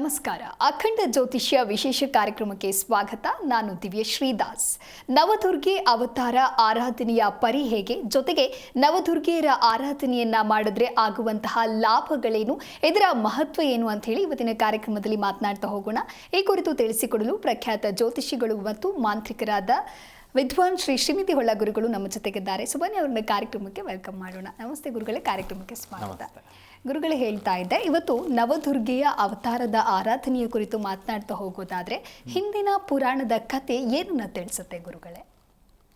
ನಮಸ್ಕಾರ. ಅಖಂಡ ಜ್ಯೋತಿಷ್ಯ ವಿಶೇಷ ಕಾರ್ಯಕ್ರಮಕ್ಕೆ ಸ್ವಾಗತ. ನಾನು ದಿವ್ಯ ಶ್ರೀದಾಸ್. ನವದುರ್ಗೆ ಅವತಾರ ಆರಾಧನೆಯ ಪರಿ ಹೇಗೆ? ಜೊತೆಗೆ ನವದುರ್ಗೆಯರ ಆರಾಧನೆಯನ್ನ ಮಾಡಿದ್ರೆ ಆಗುವಂತಹ ಲಾಭಗಳೇನು? ಇದರ ಮಹತ್ವ ಏನು ಅಂತ ಹೇಳಿ ಇವತ್ತಿನ ಕಾರ್ಯಕ್ರಮದಲ್ಲಿ ಮಾತನಾಡ್ತಾ ಹೋಗೋಣ. ಈ ಕುರಿತು ತಿಳಿಸಿಕೊಡಲು ಪ್ರಖ್ಯಾತ ಜ್ಯೋತಿಷಿಗಳು ಮತ್ತು ಮಾಂತ್ರಿಕರಾದ ವಿದ್ವಾನ್ ಶ್ರೀ ಶ್ರೀನಿಧಿ ಹೊಳ್ಳ ಗುರುಗಳು ನಮ್ಮ ಜೊತೆಗಿದ್ದಾರೆ. ಸುಬನಿ ಅವರನ್ನ ಕಾರ್ಯಕ್ರಮಕ್ಕೆ ವೆಲ್ಕಮ್ ಮಾಡೋಣ. ನಮಸ್ತೆ ಗುರುಗಳೇ, ಕಾರ್ಯಕ್ರಮಕ್ಕೆ ಸ್ವಾಗತ. ಗುರುಗಳೇ ಹೇಳ್ತಾ ಇದ್ದೆ, ಇವತ್ತು ನವದುರ್ಗೆಯ ಅವತಾರದ ಆರಾಧನೆಯ ಕುರಿತು ಮಾತನಾಡ್ತಾ ಹೋಗೋದಾದ್ರೆ, ಹಿಂದಿನ ಪುರಾಣದ ಕತೆ ಏನನ್ನ ತಿಳಿಸುತ್ತೆ ಗುರುಗಳೇ?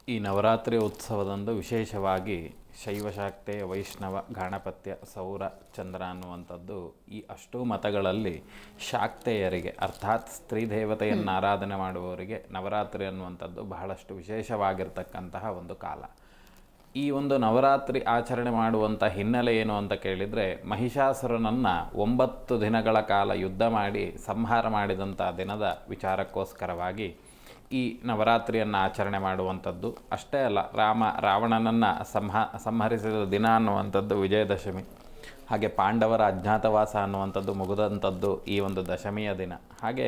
ಈ ನವರಾತ್ರಿ ಉತ್ಸವದಂದು ವಿಶೇಷವಾಗಿ ಶೈವಶಾಕ್ತೆ ವೈಷ್ಣವ, ಗಾಣಪತ್ಯ, ಸೌರ, ಚಂದ್ರ ಅನ್ನುವಂಥದ್ದು ಈ ಅಷ್ಟೂ ಮತಗಳಲ್ಲಿ ಶಾಕ್ತೆಯರಿಗೆ, ಅರ್ಥಾತ್ ಸ್ತ್ರೀ ದೇವತೆಯನ್ನು ಆರಾಧನೆ ಮಾಡುವವರಿಗೆ ನವರಾತ್ರಿ ಅನ್ನುವಂಥದ್ದು ಬಹಳಷ್ಟು ವಿಶೇಷವಾಗಿರ್ತಕ್ಕಂತಹ ಒಂದು ಕಾಲ. ಈ ಒಂದು ನವರಾತ್ರಿ ಆಚರಣೆ ಮಾಡುವಂಥ ಹಿನ್ನೆಲೆ ಏನು ಅಂತ ಕೇಳಿದರೆ ಮಹಿಷಾಸುರನನ್ನು ಒಂಬತ್ತು ದಿನಗಳ ಕಾಲ ಯುದ್ಧ ಮಾಡಿ ಸಂಹಾರ ಮಾಡಿದಂಥ ದಿನದ ವಿಚಾರಕ್ಕೋಸ್ಕರವಾಗಿ ಈ ನವರಾತ್ರಿಯನ್ನು ಆಚರಣೆ ಮಾಡುವಂಥದ್ದು. ಅಷ್ಟೇ ಅಲ್ಲ, ರಾಮ ರಾವಣನನ್ನು ಸಂಹ ಸಂಹರಿಸಿದ ದಿನ ಅನ್ನುವಂಥದ್ದು ವಿಜಯದಶಮಿ. ಹಾಗೆ ಪಾಂಡವರ ಅಜ್ಞಾತವಾಸ ಅನ್ನುವಂಥದ್ದು ಮುಗಿದಂಥದ್ದು ಈ ಒಂದು ದಶಮಿಯ ದಿನ. ಹಾಗೆ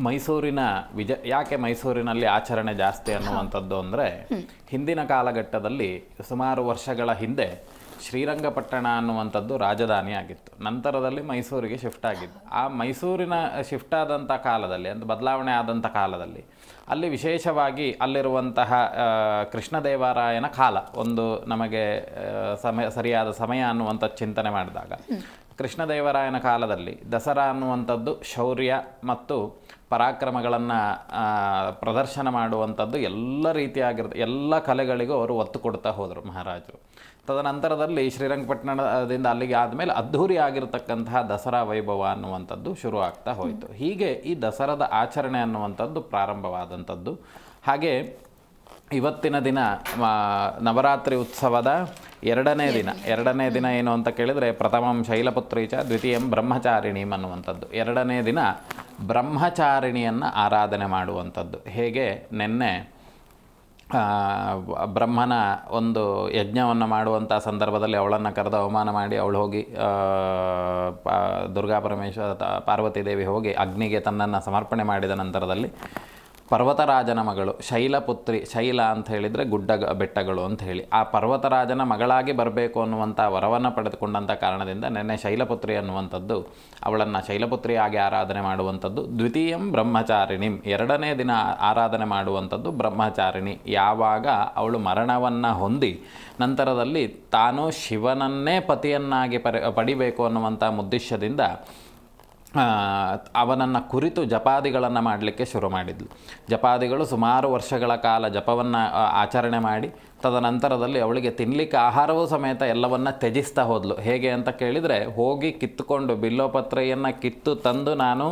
ಮೈಸೂರಿನ ವಿಜ ಯಾಕೆ ಮೈಸೂರಿನಲ್ಲಿ ಆಚರಣೆ ಜಾಸ್ತಿ ಅನ್ನುವಂಥದ್ದು ಅಂದರೆ ಹಿಂದಿನ ಕಾಲಘಟ್ಟದಲ್ಲಿ ಸುಮಾರು ವರ್ಷಗಳ ಹಿಂದೆ ಶ್ರೀರಂಗಪಟ್ಟಣ ಅನ್ನುವಂಥದ್ದು ರಾಜಧಾನಿ ಆಗಿತ್ತು. ನಂತರದಲ್ಲಿ ಮೈಸೂರಿಗೆ ಶಿಫ್ಟ್ ಆಗಿದ್ದು. ಆ ಮೈಸೂರಿನ ಶಿಫ್ಟ್ ಆದಂಥ ಕಾಲದಲ್ಲಿ ಅಂದರೆ ಬದಲಾವಣೆ ಆದಂಥ ಕಾಲದಲ್ಲಿ ಅಲ್ಲಿ ವಿಶೇಷವಾಗಿ ಅಲ್ಲಿರುವಂತಹ ಕೃಷ್ಣದೇವರಾಯನ ಕಾಲ ಒಂದು ನಮಗೆ ಸಮಯ ಸರಿಯಾದ ಸಮಯ ಅನ್ನುವಂಥ ಚಿಂತನೆ ಮಾಡಿದಾಗ ಕೃಷ್ಣದೇವರಾಯನ ಕಾಲದಲ್ಲಿ ದಸರಾ ಅನ್ನುವಂಥದ್ದು ಶೌರ್ಯ ಮತ್ತು ಪರಾಕ್ರಮಗಳನ್ನು ಪ್ರದರ್ಶನ ಮಾಡುವಂಥದ್ದು ಎಲ್ಲ ರೀತಿಯಾಗಿರ್ತ ಎಲ್ಲ ಕಲೆಗಳಿಗೂ ಅವರು ಒತ್ತು ಕೊಡ್ತಾ ಹೋದರು ಮಹಾರಾಜರು. ತದನಂತರದಲ್ಲಿ ಶ್ರೀರಂಗಪಟ್ಟಣದಿಂದ ಅಲ್ಲಿಗೆ ಆದಮೇಲೆ ಅದ್ಧೂರಿ ಆಗಿರತಕ್ಕಂತಹ ದಸರಾ ವೈಭವ ಅನ್ನುವಂಥದ್ದು ಶುರು ಆಗ್ತಾ ಹೋಯಿತು. ಹೀಗೆ ಈ ದಸರಾದ ಆಚರಣೆ ಅನ್ನುವಂಥದ್ದು ಪ್ರಾರಂಭವಾದಂಥದ್ದು. ಹಾಗೆ ಇವತ್ತಿನ ದಿನ ನವರಾತ್ರಿ ಉತ್ಸವದ ಎರಡನೇ ದಿನ. ಎರಡನೇ ದಿನ. ಏನು ಅಂತ ಕೇಳಿದರೆ ಪ್ರಥಮಂ ಶೈಲಪುತ್ರಿ ಚ ದ್ವಿತೀಯಂ ಬ್ರಹ್ಮಚಾರಿಣೀಂ ಅನ್ನುವಂಥದ್ದು. ಎರಡನೇ ದಿನ ಬ್ರಹ್ಮಚಾರಿಣಿಯನ್ನು ಆರಾಧನೆ ಮಾಡುವಂಥದ್ದು. ಹೇಗೆ? ನಿನ್ನೆ ಬ್ರಹ್ಮನ ಒಂದು ಯಜ್ಞವನ್ನು ಮಾಡುವಂಥ ಸಂದರ್ಭದಲ್ಲಿ ಅವಳನ್ನು ಕರೆದು ಅವಮಾನ ಮಾಡಿ ಅವಳು ಹೋಗಿ ದುರ್ಗಾ ಪರಮೇಶ್ವರ ಪಾರ್ವತಿ ದೇವಿ ಹೋಗಿ ಅಗ್ನಿಗೆ ತನ್ನನ್ನು ಸಮರ್ಪಣೆ ಮಾಡಿದ ನಂತರದಲ್ಲಿ ಪರ್ವತರಾಜನ ಮಗಳು ಶೈಲಪುತ್ರಿ ಶೈಲ ಅಂತ ಹೇಳಿದರೆ ಗುಡ್ಡ ಬೆಟ್ಟಗಳು ಅಂತ ಹೇಳಿ. ಆ ಪರ್ವತರಾಜನ ಮಗಳಾಗಿ ಬರಬೇಕು ಅನ್ನುವಂಥ ವರವನ್ನು ಪಡೆದುಕೊಂಡಂಥ ಕಾರಣದಿಂದ ನೆನ್ನೆ ಶೈಲಪುತ್ರಿ ಅನ್ನುವಂಥದ್ದು, ಅವಳನ್ನು ಶೈಲಪುತ್ರಿಯಾಗಿ ಆರಾಧನೆ ಮಾಡುವಂಥದ್ದು, ದ್ವಿತೀಯಂ ಬ್ರಹ್ಮಚಾರಿಣಿಂ. ಎರಡನೇ ದಿನ ಆರಾಧನೆ ಮಾಡುವಂಥದ್ದು ಬ್ರಹ್ಮಚಾರಿಣಿ. ಯಾವಾಗ ಅವಳು ಮರಣವನ್ನು ಹೊಂದಿ ನಂತರದಲ್ಲಿ ತಾನು ಶಿವನನ್ನೇ ಪತಿಯನ್ನಾಗಿ ಪರಿ, ಪಡಿಬೇಕು ಅನ್ನುವಂಥ ಉದ್ದೇಶದಿಂದ ಅವನನ್ನು ಕುರಿತು ಜಪಾದಿಗಳನ್ನು ಮಾಡಲಿಕ್ಕೆ ಶುರು ಮಾಡಿದ್ಲು. ಜಪಾದಿಗಳು ಸುಮಾರು ವರ್ಷಗಳ ಕಾಲ ಜಪವನ್ನು ಆಚರಣೆ ಮಾಡಿ ತದನಂತರದಲ್ಲಿ ಅವಳಿಗೆ ತಿನ್ನಲಿಕ್ಕೆ ಆಹಾರವೂ ಸಮೇತ ಎಲ್ಲವನ್ನ ತ್ಯಜಿಸ್ತಾ ಹೋದ್ಲು. ಹೇಗೆ ಅಂತ ಕೇಳಿದರೆ, ಹೋಗಿ ಕಿತ್ತುಕೊಂಡು ಬಿಲ್ಲೋಪತ್ರೆಯನ್ನು ಕಿತ್ತು ತಂದು ನಾನು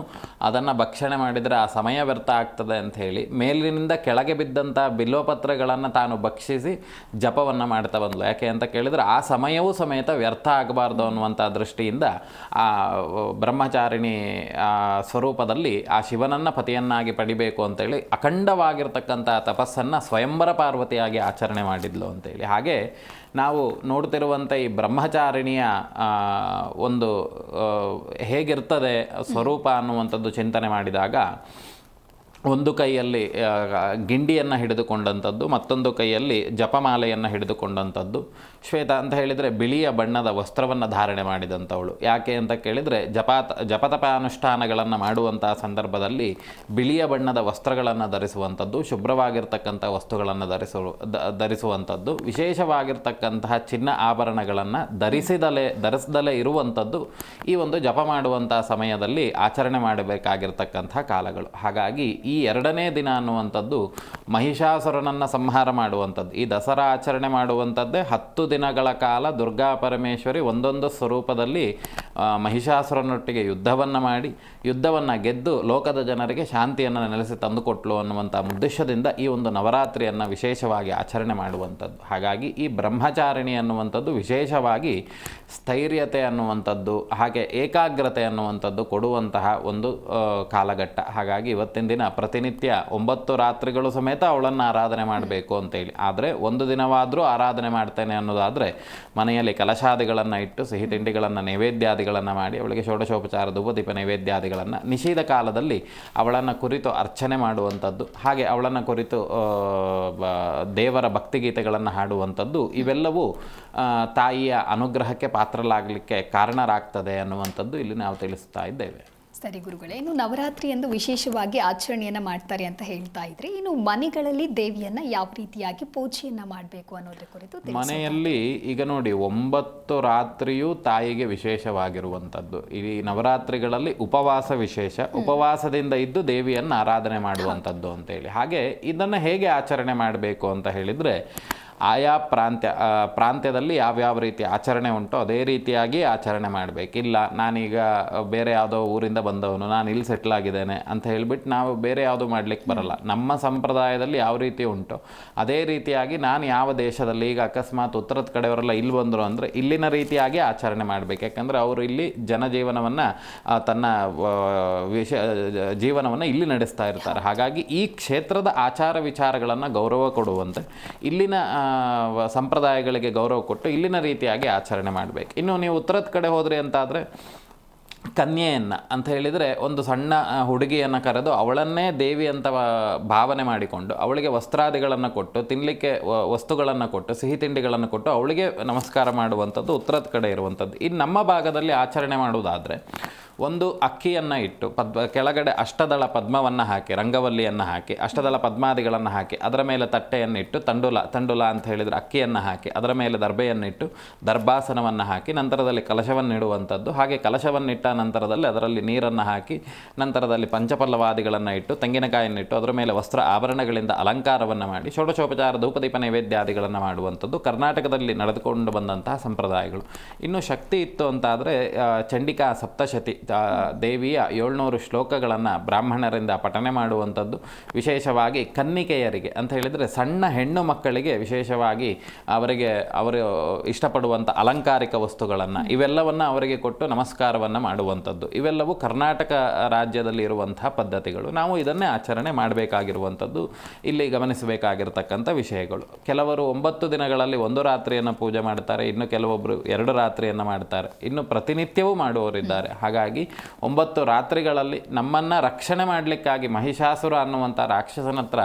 ಅದನ್ನು ಭಕ್ಷಣೆ ಮಾಡಿದರೆ ಆ ಸಮಯ ವ್ಯರ್ಥ ಆಗ್ತದೆ ಅಂತ ಹೇಳಿ ಮೇಲಿನಿಂದ ಕೆಳಗೆ ಬಿದ್ದಂಥ ಬಿಲ್ಲೋಪತ್ರೆಗಳನ್ನು ತಾನು ಭಕ್ಷಿಸಿ ಜಪವನ್ನು ಮಾಡ್ತಾ ಬಂದ್ಲು. ಯಾಕೆ ಅಂತ ಕೇಳಿದರೆ, ಆ ಸಮಯವೂ ಸಮೇತ ವ್ಯರ್ಥ ಆಗಬಾರ್ದು ಅನ್ನುವಂಥ ದೃಷ್ಟಿಯಿಂದ ಆ ಬ್ರಹ್ಮಚಾರಿಣಿ ಸ್ವರೂಪದಲ್ಲಿ ಆ ಶಿವನನ್ನು ಪತಿಯನ್ನಾಗಿ ಪಡಿಬೇಕು ಅಂತೇಳಿ ಅಖಂಡವಾಗಿರ್ತಕ್ಕಂಥ ತಪಸ್ಸನ್ನು ಸ್ವಯಂವರ ಪಾರ್ವತಿಯಾಗಿ ಆಚರಣೆ ಮಾಡಿದ್ಲು ಅಂತೇಳಿ ಹಾಗೆ ನಾವು ನೋಡ್ತಿರುವಂಥ ಈ ಬ್ರಹ್ಮಚಾರಿಣಿಯ ಒಂದು ಹೇಗಿರ್ತದೆ ಸ್ವರೂಪ ಅನ್ನುವಂಥದ್ದು ಚಿಂತನೆ ಮಾಡಿದಾಗ ಒಂದು ಕೈಯಲ್ಲಿ ಗಿಂಡಿಯನ್ನು ಹಿಡಿದುಕೊಂಡಂಥದ್ದು, ಮತ್ತೊಂದು ಕೈಯಲ್ಲಿ ಜಪಮಾಲೆಯನ್ನು ಹಿಡಿದುಕೊಂಡಂಥದ್ದು. ಶ್ವೇತ ಅಂತ ಹೇಳಿದರೆ ಬಿಳಿಯ ಬಣ್ಣದ ವಸ್ತ್ರವನ್ನು ಧಾರಣೆ ಮಾಡಿದಂಥವಳು. ಯಾಕೆ ಅಂತ ಕೇಳಿದರೆ ಜಪಾತ, ಜಪತಪಾನುಷ್ಠಾನಗಳನ್ನು ಮಾಡುವಂಥ ಸಂದರ್ಭದಲ್ಲಿ ಬಿಳಿಯ ಬಣ್ಣದ ವಸ್ತ್ರಗಳನ್ನು ಧರಿಸುವಂಥದ್ದು, ಶುಭ್ರವಾಗಿರ್ತಕ್ಕಂಥ ವಸ್ತುಗಳನ್ನು ಧರಿಸು ಧರಿಸುವಂಥದ್ದು. ವಿಶೇಷವಾಗಿರ್ತಕ್ಕಂತಹ ಚಿನ್ನ ಆಭರಣಗಳನ್ನು ಧರಿಸಿದಲೇ, ಧರಿಸದಲೇ ಇರುವಂಥದ್ದು ಈ ಒಂದು ಜಪ ಮಾಡುವಂಥ ಸಮಯದಲ್ಲಿ ಆಚರಣೆ ಮಾಡಬೇಕಾಗಿರ್ತಕ್ಕಂಥ ಕಾಲಗಳು. ಹಾಗಾಗಿ ಈ ಎರಡನೇ ದಿನ ಅನ್ನುವಂಥದ್ದು ಮಹಿಷಾಸುರನನ್ನು ಸಂಹಾರ ಮಾಡುವಂಥದ್ದು. ಈ ದಸರಾ ಆಚರಣೆ ಮಾಡುವಂಥದ್ದೇ ಹತ್ತು ದಿನಗಳ ಕಾಲ ದುರ್ಗಾ ಪರಮೇಶ್ವರಿ ಒಂದೊಂದು ಸ್ವರೂಪದಲ್ಲಿ ಮಹಿಷಾಸುರನೊಟ್ಟಿಗೆ ಯುದ್ಧವನ್ನು ಮಾಡಿ, ಯುದ್ಧವನ್ನು ಗೆದ್ದು ಲೋಕದ ಜನರಿಗೆ ಶಾಂತಿಯನ್ನು ನೆಲೆಸಿ ತಂದುಕೊಟ್ಲು ಅನ್ನುವಂಥ ಉದ್ದೇಶದಿಂದ ಈ ಒಂದು ನವರಾತ್ರಿಯನ್ನು ವಿಶೇಷವಾಗಿ ಆಚರಣೆ ಮಾಡುವಂಥದ್ದು. ಹಾಗಾಗಿ ಈ ಬ್ರಹ್ಮಚಾರಿಣಿ ಅನ್ನುವಂಥದ್ದು ವಿಶೇಷವಾಗಿ ಸ್ಥೈರ್ಯತೆ ಅನ್ನುವಂಥದ್ದು, ಹಾಗೆ ಏಕಾಗ್ರತೆ ಅನ್ನುವಂಥದ್ದು ಕೊಡುವಂತಹ ಒಂದು ಕಾಲಘಟ್ಟ. ಹಾಗಾಗಿ ಇವತ್ತಿನ ದಿನ ಪ್ರತಿನಿತ್ಯ ಒಂಬತ್ತು ರಾತ್ರಿಗಳು ಸಮೇತ ಅವಳನ್ನು ಆರಾಧನೆ ಮಾಡಬೇಕು ಅಂತೇಳಿ. ಆದರೆ ಒಂದು ದಿನವಾದರೂ ಆರಾಧನೆ ಮಾಡ್ತೇನೆ ಅನ್ನೋದಾದರೆ ಮನೆಯಲ್ಲಿ ಕಲಶಾದಿಗಳನ್ನು ಇಟ್ಟು, ಸಿಹಿ ತಿಂಡಿಗಳನ್ನು, ನೈವೇದ್ಯಾದಿಗಳನ್ನು ಮಾಡಿ, ಅವಳಿಗೆ ಷೋಡಶೋಪಚಾರ ಧೂಪದೀಪ ನೈವೇದ್ಯಾದಿಗಳನ್ನು ನಿಷೇಧ ಕಾಲದಲ್ಲಿ ಅವಳನ್ನು ಕುರಿತು ಅರ್ಚನೆ ಮಾಡುವಂಥದ್ದು, ಹಾಗೆ ಅವಳನ್ನು ಕುರಿತು ದೇವರ ಭಕ್ತಿಗೀತೆಗಳನ್ನು ಹಾಡುವಂಥದ್ದು, ಇವೆಲ್ಲವೂ ತಾಯಿಯ ಅನುಗ್ರಹಕ್ಕೆ ಪಾತ್ರಲಾಗಲಿಕ್ಕೆ ಕಾರಣರಾಗ್ತದೆ ಅನ್ನುವಂಥದ್ದು ಇಲ್ಲಿ ನಾವು ತಿಳಿಸ್ತಾ ಇದ್ದೇವೆ. ಸರಿ ಗುರುಗಳೇ. ಇನ್ನು ನವರಾತ್ರಿ ಎಂದು ವಿಶೇಷವಾಗಿ ಆಚರಣೆಯನ್ನ ಮಾಡ್ತಾರೆ ಅಂತ ಹೇಳ್ತಾ ಇದ್ರಿ ಇನ್ನು ಮನೆಗಳಲ್ಲಿ ದೇವಿಯನ್ನ ಯಾವ ರೀತಿಯಾಗಿ ಪೂಜೆಯನ್ನ ಮಾಡಬೇಕು ಅನ್ನೋದ್ರ ಕುರಿತು ತಿಳಿಸಿ. ಮನೆಯಲ್ಲಿ ಈಗ ನೋಡಿ ಒಂಬತ್ತು ರಾತ್ರಿಯೂ ತಾಯಿಗೆ ವಿಶೇಷವಾಗಿರುವಂಥದ್ದು. ಈ ನವರಾತ್ರಿಗಳಲ್ಲಿ ಉಪವಾಸ ವಿಶೇಷ. ಉಪವಾಸದಿಂದ ಇದ್ದು ದೇವಿಯನ್ನು ಆರಾಧನೆ ಮಾಡುವಂಥದ್ದು ಅಂತೇಳಿ. ಹಾಗೆ ಇದನ್ನು ಹೇಗೆ ಆಚರಣೆ ಮಾಡಬೇಕು ಅಂತ ಹೇಳಿದರೆ ಆಯಾ ಪ್ರಾಂತ್ಯ ಪ್ರಾಂತ್ಯದಲ್ಲಿ ಯಾವ್ಯಾವ ರೀತಿ ಆಚರಣೆ ಉಂಟೋ ಅದೇ ರೀತಿಯಾಗಿ ಆಚರಣೆ ಮಾಡಬೇಕು. ಇಲ್ಲ ನಾನೀಗ ಬೇರೆ ಯಾವುದೋ ಊರಿಂದ ಬಂದವನು ನಾನು ಇಲ್ಲಿ ಸೆಟ್ಲ್ ಆಗಿದ್ದೇನೆ ಅಂತ ಹೇಳಿಬಿಟ್ಟು ನಾವು ಬೇರೆ ಯಾವುದು ಮಾಡ್ಲಿಕ್ಕೆ ಬರಲ್ಲ. ನಮ್ಮ ಸಂಪ್ರದಾಯದಲ್ಲಿ ಯಾವ ರೀತಿ ಉಂಟೋ ಅದೇ ರೀತಿಯಾಗಿ ನಾನು ಯಾವ ದೇಶದಲ್ಲಿ ಈಗ ಅಕಸ್ಮಾತ್ ಉತ್ತರದ ಕಡೆಯವರೆಲ್ಲ ಇಲ್ಲಿ ಬಂದರು ಅಂದರೆ ಇಲ್ಲಿನ ರೀತಿಯಾಗಿ ಆಚರಣೆ ಮಾಡಬೇಕು. ಯಾಕಂದರೆ ಅವರು ಇಲ್ಲಿ ಜನಜೀವನವನ್ನು ತನ್ನ ವಿಷ ಜೀವನವನ್ನು ಇಲ್ಲಿ ನಡೆಸ್ತಾ ಇರ್ತಾರೆ. ಹಾಗಾಗಿ ಈ ಕ್ಷೇತ್ರದ ಆಚಾರ ವಿಚಾರಗಳನ್ನು ಗೌರವ ಕೊಡುವಂತೆ ಇಲ್ಲಿನ ಸಂಪ್ರದಾಯಗಳಿಗೆ ಗೌರವ ಕೊಟ್ಟು ಇಲ್ಲಿನ ರೀತಿಯಾಗಿ ಆಚರಣೆ ಮಾಡಬೇಕು. ಇನ್ನು ನೀವು ಉತ್ತರದ ಕಡೆ ಹೋದ್ರಿ ಅಂತಾದರೆ, ಕನ್ಯೆಯನ್ನು ಅಂತ ಹೇಳಿದರೆ ಒಂದು ಸಣ್ಣ ಹುಡುಗಿಯನ್ನು ಕರೆದು ಅವಳನ್ನೇ ದೇವಿ ಅಂತ ಭಾವನೆ ಮಾಡಿಕೊಂಡು ಅವಳಿಗೆ ವಸ್ತ್ರಾದಿಗಳನ್ನು ಕೊಟ್ಟು ತಿನ್ನಲಿಕ್ಕೆ ವಸ್ತುಗಳನ್ನು ಕೊಟ್ಟು, ಸಿಹಿ ತಿಂಡಿಗಳನ್ನು ಕೊಟ್ಟು ಅವಳಿಗೆ ನಮಸ್ಕಾರ ಮಾಡುವಂಥದ್ದು ಉತ್ತರದ ಕಡೆ ಇರುವಂಥದ್ದು. ಇನ್ನು ನಮ್ಮ ಭಾಗದಲ್ಲಿ ಆಚರಣೆ ಮಾಡುವುದಾದರೆ ಒಂದು ಅಕ್ಕಿಯನ್ನು ಇಟ್ಟು ಪದ್ಮ, ಕೆಳಗಡೆ ಅಷ್ಟದಳ ಪದ್ಮವನ್ನು ಹಾಕಿ, ರಂಗವಲ್ಲಿಯನ್ನು ಹಾಕಿ, ಅಷ್ಟದಳ ಪದ್ಮಾದಿಗಳನ್ನು ಹಾಕಿ, ಅದರ ಮೇಲೆ ತಟ್ಟೆಯನ್ನು ಇಟ್ಟು ತಂಡುಲ ತಂಡುಲ ಅಂತ ಹೇಳಿದರೆ ಅಕ್ಕಿಯನ್ನು ಹಾಕಿ, ಅದರ ಮೇಲೆ ದರ್ಬೆಯನ್ನಿಟ್ಟು ದರ್ಭಾಸನವನ್ನು ಹಾಕಿ, ನಂತರದಲ್ಲಿ ಕಲಶವನ್ನು ಇಡುವಂಥದ್ದು ಹಾಗೆ ಕಲಶವನ್ನಿಟ್ಟ ನಂತರದಲ್ಲಿ ಅದರಲ್ಲಿ ನೀರನ್ನು ಹಾಕಿ, ನಂತರದಲ್ಲಿ ಪಂಚಪಲ್ಲವಾದಿಗಳನ್ನು ಇಟ್ಟು, ತೆಂಗಿನಕಾಯಿಯನ್ನಿಟ್ಟು, ಅದರ ಮೇಲೆ ವಸ್ತ್ರ ಆಭರಣಗಳಿಂದ ಅಲಂಕಾರವನ್ನು ಮಾಡಿ, ಷೋಡಶೋಪಚಾರ ಧೂಪದೀಪ ನೈವೇದ್ಯಾದಿಗಳನ್ನು ಮಾಡುವಂಥದ್ದು, ಕರ್ನಾಟಕದಲ್ಲಿ ನಡೆದುಕೊಂಡು ಬಂದಂತಹ ಸಂಪ್ರದಾಯಗಳು. ಇನ್ನು ಶಕ್ತಿ ಇತ್ತು ಅಂತಾದರೆ ಚಂಡಿಕಾ ಸಪ್ತಶತಿ ದೇವಿಯ ಏಳ್ನೂರು ಶ್ಲೋಕಗಳನ್ನು ಬ್ರಾಹ್ಮಣರಿಂದ ಪಠನೆ ಮಾಡುವಂಥದ್ದು ವಿಶೇಷವಾಗಿ ಕನ್ನಿಕೆಯರಿಗೆ ಅಂತ ಹೇಳಿದರೆ ಸಣ್ಣ ಹೆಣ್ಣು ಮಕ್ಕಳಿಗೆ ವಿಶೇಷವಾಗಿ ಅವರಿಗೆ ಅವರು ಇಷ್ಟಪಡುವಂಥ ಅಲಂಕಾರಿಕ ವಸ್ತುಗಳನ್ನು ಇವೆಲ್ಲವನ್ನು ಅವರಿಗೆ ಕೊಟ್ಟು ನಮಸ್ಕಾರವನ್ನು ಮಾಡುವಂಥದ್ದು. ಇವೆಲ್ಲವೂ ಕರ್ನಾಟಕ ರಾಜ್ಯದಲ್ಲಿ ಇರುವಂತಹ ಪದ್ಧತಿಗಳು. ನಾವು ಇದನ್ನೇ ಆಚರಣೆ ಮಾಡಬೇಕಾಗಿರುವಂಥದ್ದು. ಇಲ್ಲಿ ಗಮನಿಸಬೇಕಾಗಿರ್ತಕ್ಕಂಥ ವಿಷಯಗಳು. ಕೆಲವರು ಒಂಬತ್ತು ದಿನಗಳಲ್ಲಿ ಒಂದು ರಾತ್ರಿಯನ್ನು ಪೂಜೆ ಮಾಡ್ತಾರೆ, ಇನ್ನು ಕೆಲವೊಬ್ಬರು ಎರಡು ರಾತ್ರಿಯನ್ನು ಮಾಡ್ತಾರೆ. ಇನ್ನು ಪ್ರತಿನಿತ್ಯವೂ ಮಾಡುವವರಿದ್ದಾರೆ. ಹಾಗಾಗಿ ಒಂಬತ್ತು ರಾತ್ರಿಗಳಲ್ಲಿ ನಮ್ಮನ್ನು ರಕ್ಷಣೆ ಮಾಡಲಿಕ್ಕಾಗಿ ಮಹಿಷಾಸುರ ಅನ್ನುವಂಥ ರಾಕ್ಷಸನ ಹತ್ರ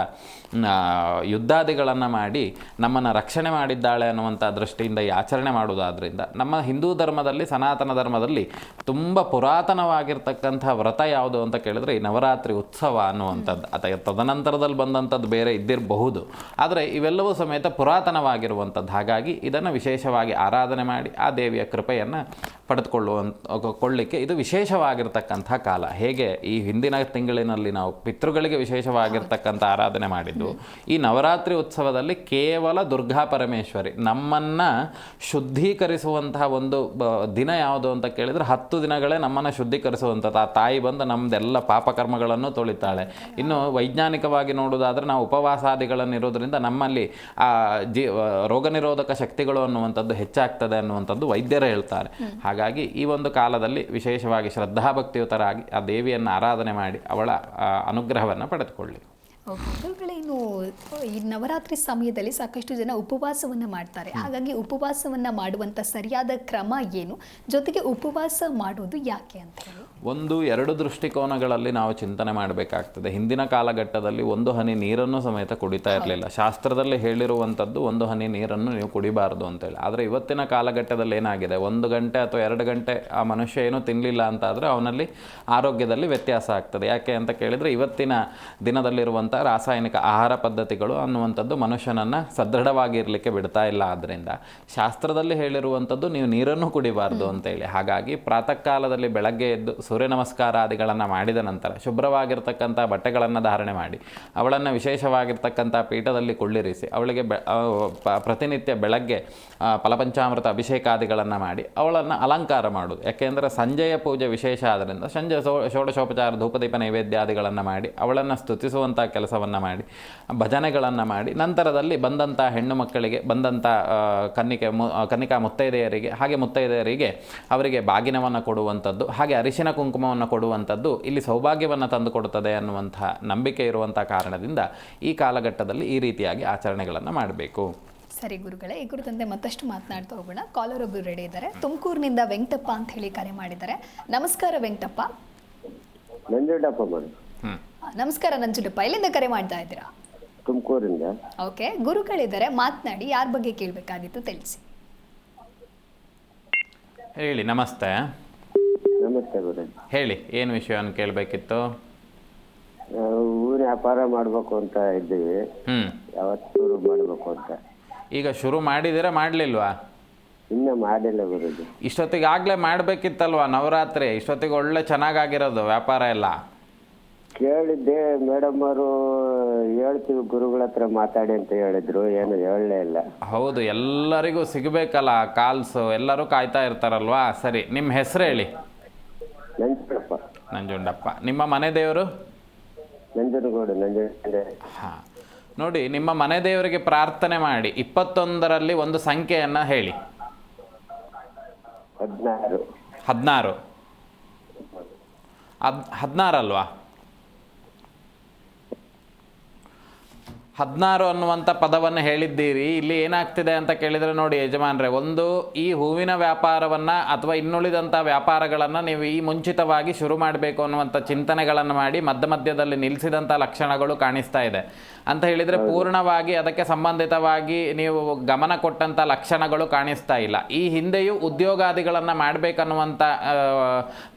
ಯುದ್ಧಾದಿಗಳನ್ನು ಮಾಡಿ ನಮ್ಮನ್ನು ರಕ್ಷಣೆ ಮಾಡಿದ್ದಾಳೆ ಅನ್ನುವಂಥ ದೃಷ್ಟಿಯಿಂದ ಈ ಆಚರಣೆ ಮಾಡುವುದಾದ್ರಿಂದ ನಮ್ಮ ಹಿಂದೂ ಧರ್ಮದಲ್ಲಿ ಸನಾತನ ಧರ್ಮದಲ್ಲಿ ತುಂಬ ಪುರಾತನವಾಗಿರ್ತಕ್ಕಂಥ ವ್ರತ ಯಾವುದು ಅಂತ ಕೇಳಿದ್ರೆ ಈ ನವರಾತ್ರಿ ಉತ್ಸವ ಅನ್ನುವಂಥದ್ದು. ಅಥವಾ ತದನಂತರದಲ್ಲಿ ಬಂದಂಥದ್ದು ಬೇರೆ ಇದ್ದಿರಬಹುದು. ಆದರೆ ಇವೆಲ್ಲವೂ ಸಮೇತ ಪುರಾತನವಾಗಿರುವಂಥದ್ದು. ಹಾಗಾಗಿ ಇದನ್ನು ವಿಶೇಷವಾಗಿ ಆರಾಧನೆ ಮಾಡಿ ಆ ದೇವಿಯ ಕೃಪೆಯನ್ನು ಪಡೆದುಕೊಳ್ಳುವ ಕೊಳ್ಳಿಕ್ಕೆ ಇದು ವಿಶೇಷವಾಗಿರ್ತಕ್ಕಂಥ ಕಾಲ. ಹೇಗೆ ಈ ಹಿಂದಿನ ತಿಂಗಳಿನಲ್ಲಿ ನಾವು ಪಿತೃಗಳಿಗೆ ವಿಶೇಷವಾಗಿರ್ತಕ್ಕಂಥ ಆರಾಧನೆ ಮಾಡಿದ್ದು ಈ ನವರಾತ್ರಿ ಉತ್ಸವದಲ್ಲಿ ಕೇವಲ ದುರ್ಗಾ ಪರಮೇಶ್ವರಿ ನಮ್ಮನ್ನು ಶುದ್ಧೀಕರಿಸುವಂತಹ ಒಂದು ದಿನ ಯಾವುದು ಅಂತ ಕೇಳಿದರೆ ಹತ್ತು ದಿನಗಳೇ ನಮ್ಮನ್ನು ಶುದ್ಧೀಕರಿಸುವಂಥದ್ದು. ಆ ತಾಯಿ ಬಂದು ನಮ್ಮದೆಲ್ಲ ಪಾಪಕರ್ಮಗಳನ್ನು ತೊಳಿತಾಳೆ. ಇನ್ನು ವೈಜ್ಞಾನಿಕವಾಗಿ ನೋಡುವುದಾದರೆ ನಾವು ಉಪವಾಸಾದಿಗಳನ್ನು ಇರೋದರಿಂದ ನಮ್ಮಲ್ಲಿ ಆ ಜೀ ರೋಗ ನಿರೋಧಕ ಶಕ್ತಿಗಳು ಅನ್ನುವಂಥದ್ದು ಹೆಚ್ಚಾಗ್ತದೆ ಅನ್ನುವಂಥದ್ದು ವೈದ್ಯರೇ ಹೇಳ್ತಾರೆ. ಹಾಗಾಗಿ ಈ ಒಂದು ಕಾಲದಲ್ಲಿ ವಿಶೇಷವಾಗಿ ಶ್ರದ್ಧಾಭಕ್ತಿಯುತರಾಗಿ ಆ ದೇವಿಯನ್ನು ಆರಾಧನೆ ಮಾಡಿ ಅವಳ ಅನುಗ್ರಹವನ್ನು ಪಡೆದುಕೊಳ್ಳಿ. ಗುರುಗಳೇ ಇನ್ನು ಈ ನವರಾತ್ರಿ ಸಮಯದಲ್ಲಿ ಸಾಕಷ್ಟು ಜನ ಉಪವಾಸವನ್ನು ಮಾಡ್ತಾರೆ. ಹಾಗಾಗಿ ಉಪವಾಸವನ್ನು ಮಾಡುವಂಥ ಸರಿಯಾದ ಕ್ರಮ ಏನು? ಜೊತೆಗೆ ಉಪವಾಸ ಮಾಡೋದು ಯಾಕೆ ಅಂತ ಹೇಳಿ. ಒಂದು ಎರಡು ದೃಷ್ಟಿಕೋನಗಳಲ್ಲಿ ನಾವು ಚಿಂತನೆ ಮಾಡಬೇಕಾಗ್ತದೆ. ಹಿಂದಿನ ಕಾಲಘಟ್ಟದಲ್ಲಿ ಒಂದು ಹನಿ ನೀರನ್ನು ಸಮೇತ ಕುಡಿತಾ ಇರಲಿಲ್ಲ. ಶಾಸ್ತ್ರದಲ್ಲಿ ಹೇಳಿರುವಂಥದ್ದು ಒಂದು ಹನಿ ನೀರನ್ನು ನೀವು ಕುಡಿಬಾರ್ದು ಅಂತೇಳಿ. ಆದರೆ ಇವತ್ತಿನ ಕಾಲಘಟ್ಟದಲ್ಲಿ ಏನಾಗಿದೆ? ಒಂದು ಗಂಟೆ ಅಥವಾ ಎರಡು ಗಂಟೆ ಆ ಮನುಷ್ಯ ಏನೂ ತಿನ್ನಲಿಲ್ಲ ಅಂತಾದರೆ ಅವನಲ್ಲಿ ಆರೋಗ್ಯದಲ್ಲಿ ವ್ಯತ್ಯಾಸ ಆಗ್ತದೆ. ಯಾಕೆ ಅಂತ ಕೇಳಿದರೆ ಇವತ್ತಿನ ದಿನದಲ್ಲಿರುವಂಥ ರಾಸಾಯನಿಕ ಆಹಾರ ಪದ್ಧತಿಗಳು ಅನ್ನುವಂಥದ್ದು ಮನುಷ್ಯನನ್ನು ಸದೃಢವಾಗಿರಲಿಕ್ಕೆ ಬಿಡ್ತಾ ಇಲ್ಲ ಆದ್ದರಿಂದ ಶಾಸ್ತ್ರದಲ್ಲಿ ಹೇಳಿರುವಂಥದ್ದು ನೀವು ನೀರನ್ನು ಕುಡಿಬಾರ್ದು ಅಂತೇಳಿ. ಹಾಗಾಗಿ ಪ್ರಾತಃ ಕಾಲದಲ್ಲಿ ಬೆಳಗ್ಗೆ ಎದ್ದು ಸೂರ್ಯ ನಮಸ್ಕಾರಾದಿಗಳನ್ನು ಮಾಡಿದ ನಂತರ ಶುಭ್ರವಾಗಿರ್ತಕ್ಕಂಥ ಬಟ್ಟೆಗಳನ್ನು ಧಾರಣೆ ಮಾಡಿ, ಅವಳನ್ನು ವಿಶೇಷವಾಗಿರ್ತಕ್ಕಂಥ ಪೀಠದಲ್ಲಿ ಕುಳ್ಳಿರಿಸಿ, ಅವಳಿಗೆ ಬೆ ಪ್ರತಿನಿತ್ಯ ಬೆಳಗ್ಗೆ ಫಲಪಂಚಾಮೃತ ಅಭಿಷೇಕಾದಿಗಳನ್ನು ಮಾಡಿ ಅವಳನ್ನು ಅಲಂಕಾರ ಮಾಡೋದು. ಯಾಕೆಂದರೆ ಸಂಜೆಯ ಪೂಜೆ ವಿಶೇಷ ಆದ್ದರಿಂದ ಸಂಜೆ ಸೋ ಷೋಡಶೋಪಚಾರ ಧೂಪದೀಪ ನೈವೇದ್ಯಾದಿಗಳನ್ನು ಮಾಡಿ, ಅವಳನ್ನು ಸ್ತುತಿಸುವಂಥ ಕೆಲಸವನ್ನು ಮಾಡಿ, ಭಜನೆಗಳನ್ನು ಮಾಡಿ, ನಂತರದಲ್ಲಿ ಬಂದಂಥ ಹೆಣ್ಣು ಮಕ್ಕಳಿಗೆ ಬಂದಂಥ ಕನ್ನಿಕೆ ಮು ಕನ್ನಿಕಾ ಮುತ್ತೈದೆಯರಿಗೆ, ಹಾಗೆ ಮುತ್ತೈದೆಯರಿಗೆ ಅವರಿಗೆ ಬಾಗಿನವನ್ನು ಕೊಡುವಂಥದ್ದು, ಹಾಗೆ ಅರಿಶಿನ ಕುಂಕುಮವನ್ನು ಕೊಡುವಂಥದ್ದು ಇಲ್ಲಿ ಸೌಭಾಗ್ಯವನ್ನು ತಂದುಕೊಡುತ್ತದೆ ಅನ್ನುವಂಥ ನಂಬಿಕೆ ಇರುವಂಥ ಕಾರಣದಿಂದ ಈ ಕಾಲಘಟ್ಟದಲ್ಲಿ ಈ ರೀತಿಯಾಗಿ ಆಚರಣೆಗಳನ್ನು ಮಾಡಬೇಕು. ಸರಿ ಗುರುಗಳೇ ಈ ಕುರಿತಂತೆ ಮತ್ತಷ್ಟು ಮಾತನಾಡ್ತಾ ಹೋಗೋಣ. ಕಾಲರ್ ಒಬ್ಬರು ರೆಡಿ ಇದ್ದಾರೆ. ತುಮಕೂರಿನಿಂದ ವೆಂಕಟಪ್ಪ ಅಂತ ಹೇಳಿ ಕರೆ ಮಾಡಿದ್ದಾರೆ. ನಮಸ್ಕಾರ ವೆಂಕಟಪ್ಪ. ನಂಜುಂಡಪ್ಪ ನಮಸ್ಕಾರ ನಂಜುಂಡಪ್ಪ. ಎಲ್ಲಿಂದ ಕರೆ ಮಾಡ್ತಾ ಇದ್ದೀರಾ? ತುಮಕೂರಿಂದ. ಓಕೆ ಗುರುಗಳಿದ್ದಾರೆ. ಮಾತನಾಡಿ ಯಾರ ಬಗ್ಗೆ ಕೇಳಬೇಕಾಗಿತ್ತು ತಿಳಿಸಿ. ಹೇಳಿ ನಮಸ್ತೆ. ನಮಸ್ತೆ ಹೇಳಿ ಏನು ವಿಷಯವನ್ನು ಕೇಳಬೇಕಿತ್ತು? ಊರು ವ್ಯಾಪಾರ ಮಾಡಬೇಕು ಅಂತ ಇದ್ದೀವಿ. ಹ್ಮ್. ಯಾವತ್ತು ಶುರು ಮಾಡಬೇಕು ಅಂತ. ಈಗ ಶುರು ಮಾಡಿದ್ದೀರಾ ಮಾಡ್ಲಿಲ್ವಾ? ಇನ್ನೂ ಮಾಡಿಲ್ಲ ಗುರುಜಿ ಇಷ್ಟೊತ್ತಿಗೆ ಆಗಲೇ ಮಾಡ್ಬೇಕಿತ್ತಲ್ವಾ ನವರಾತ್ರಿ? ಇಷ್ಟೊತ್ತಿಗೆ ಒಳ್ಳೆ ಚೆನ್ನಾಗಾಗಿರೋದು ವ್ಯಾಪಾರ ಎಲ್ಲ. ಕೇಳಿದ್ದೆ ಮೇಡಮ್ ಅವರು ಹೇಳ್ತೀವಿ ಗುರುಗಳ ಹತ್ರ ಮಾತಾಡಿ ಅಂತ ಹೇಳಿದ್ರು ಏನು ಹೇಳಲೇ ಇಲ್ಲ. ಹೌದು ಎಲ್ಲರಿಗೂ ಸಿಗಬೇಕಲ್ಲ ಕಾಲ್ಸು ಎಲ್ಲರೂ ಕಾಯ್ತಾ ಇರ್ತಾರಲ್ವಾ? ಸರಿ ನಿಮ್ಮ ಹೆಸರು ಹೇಳಿ. ನಂಜುಂಡಪ್ಪ ನಂಜುಂಡಪ್ಪ ನಿಮ್ಮ ಮನೆ ದೇವರು? ನಂಜನಗೂಡು ನಂಜನ ಹಾಂ. ನೋಡಿ ನಿಮ್ಮ ಮನೆ ದೇವರಿಗೆ ಪ್ರಾರ್ಥನೆ ಮಾಡಿ. ಇಪ್ಪತ್ತೊಂದರಲ್ಲಿ ಒಂದು ಸಂಖ್ಯೆಯನ್ನು ಹೇಳಿ. ಹದಿನಾರು. ಹದಿನಾರು. ಹದ್ ಹದಿನಾರಲ್ವಾ? ಹದಿನಾರು ಅನ್ನುವಂಥ ಪದವನ್ನು ಹೇಳಿದ್ದೀರಿ ಇಲ್ಲಿ ಏನಾಗ್ತಿದೆ ಅಂತ ಕೇಳಿದರೆ ನೋಡಿ ಯಜಮಾನ್ರೆ ಒಂದು ಈ ಹೂವಿನ ವ್ಯಾಪಾರವನ್ನು ಅಥವಾ ಇನ್ನುಳಿದಂಥ ವ್ಯಾಪಾರಗಳನ್ನು ನೀವು ಈ ಮುಂಚಿತವಾಗಿ ಶುರು ಮಾಡಬೇಕು ಅನ್ನುವಂಥ ಚಿಂತನೆಗಳನ್ನು ಮಾಡಿ ಮಧ್ಯ ಮಧ್ಯದಲ್ಲಿ ನಿಲ್ಲಿಸಿದಂಥ ಲಕ್ಷಣಗಳು ಕಾಣಿಸ್ತಾ ಇದೆ. ಅಂತ ಹೇಳಿದರೆ ಪೂರ್ಣವಾಗಿ ಅದಕ್ಕೆ ಸಂಬಂಧಿತವಾಗಿ ನೀವು ಗಮನ ಕೊಟ್ಟಂಥ ಲಕ್ಷಣಗಳು ಕಾಣಿಸ್ತಾ ಇಲ್ಲ. ಈ ಹಿಂದೆಯೂ ಉದ್ಯೋಗಾದಿಗಳನ್ನು ಮಾಡಬೇಕನ್ನುವಂಥ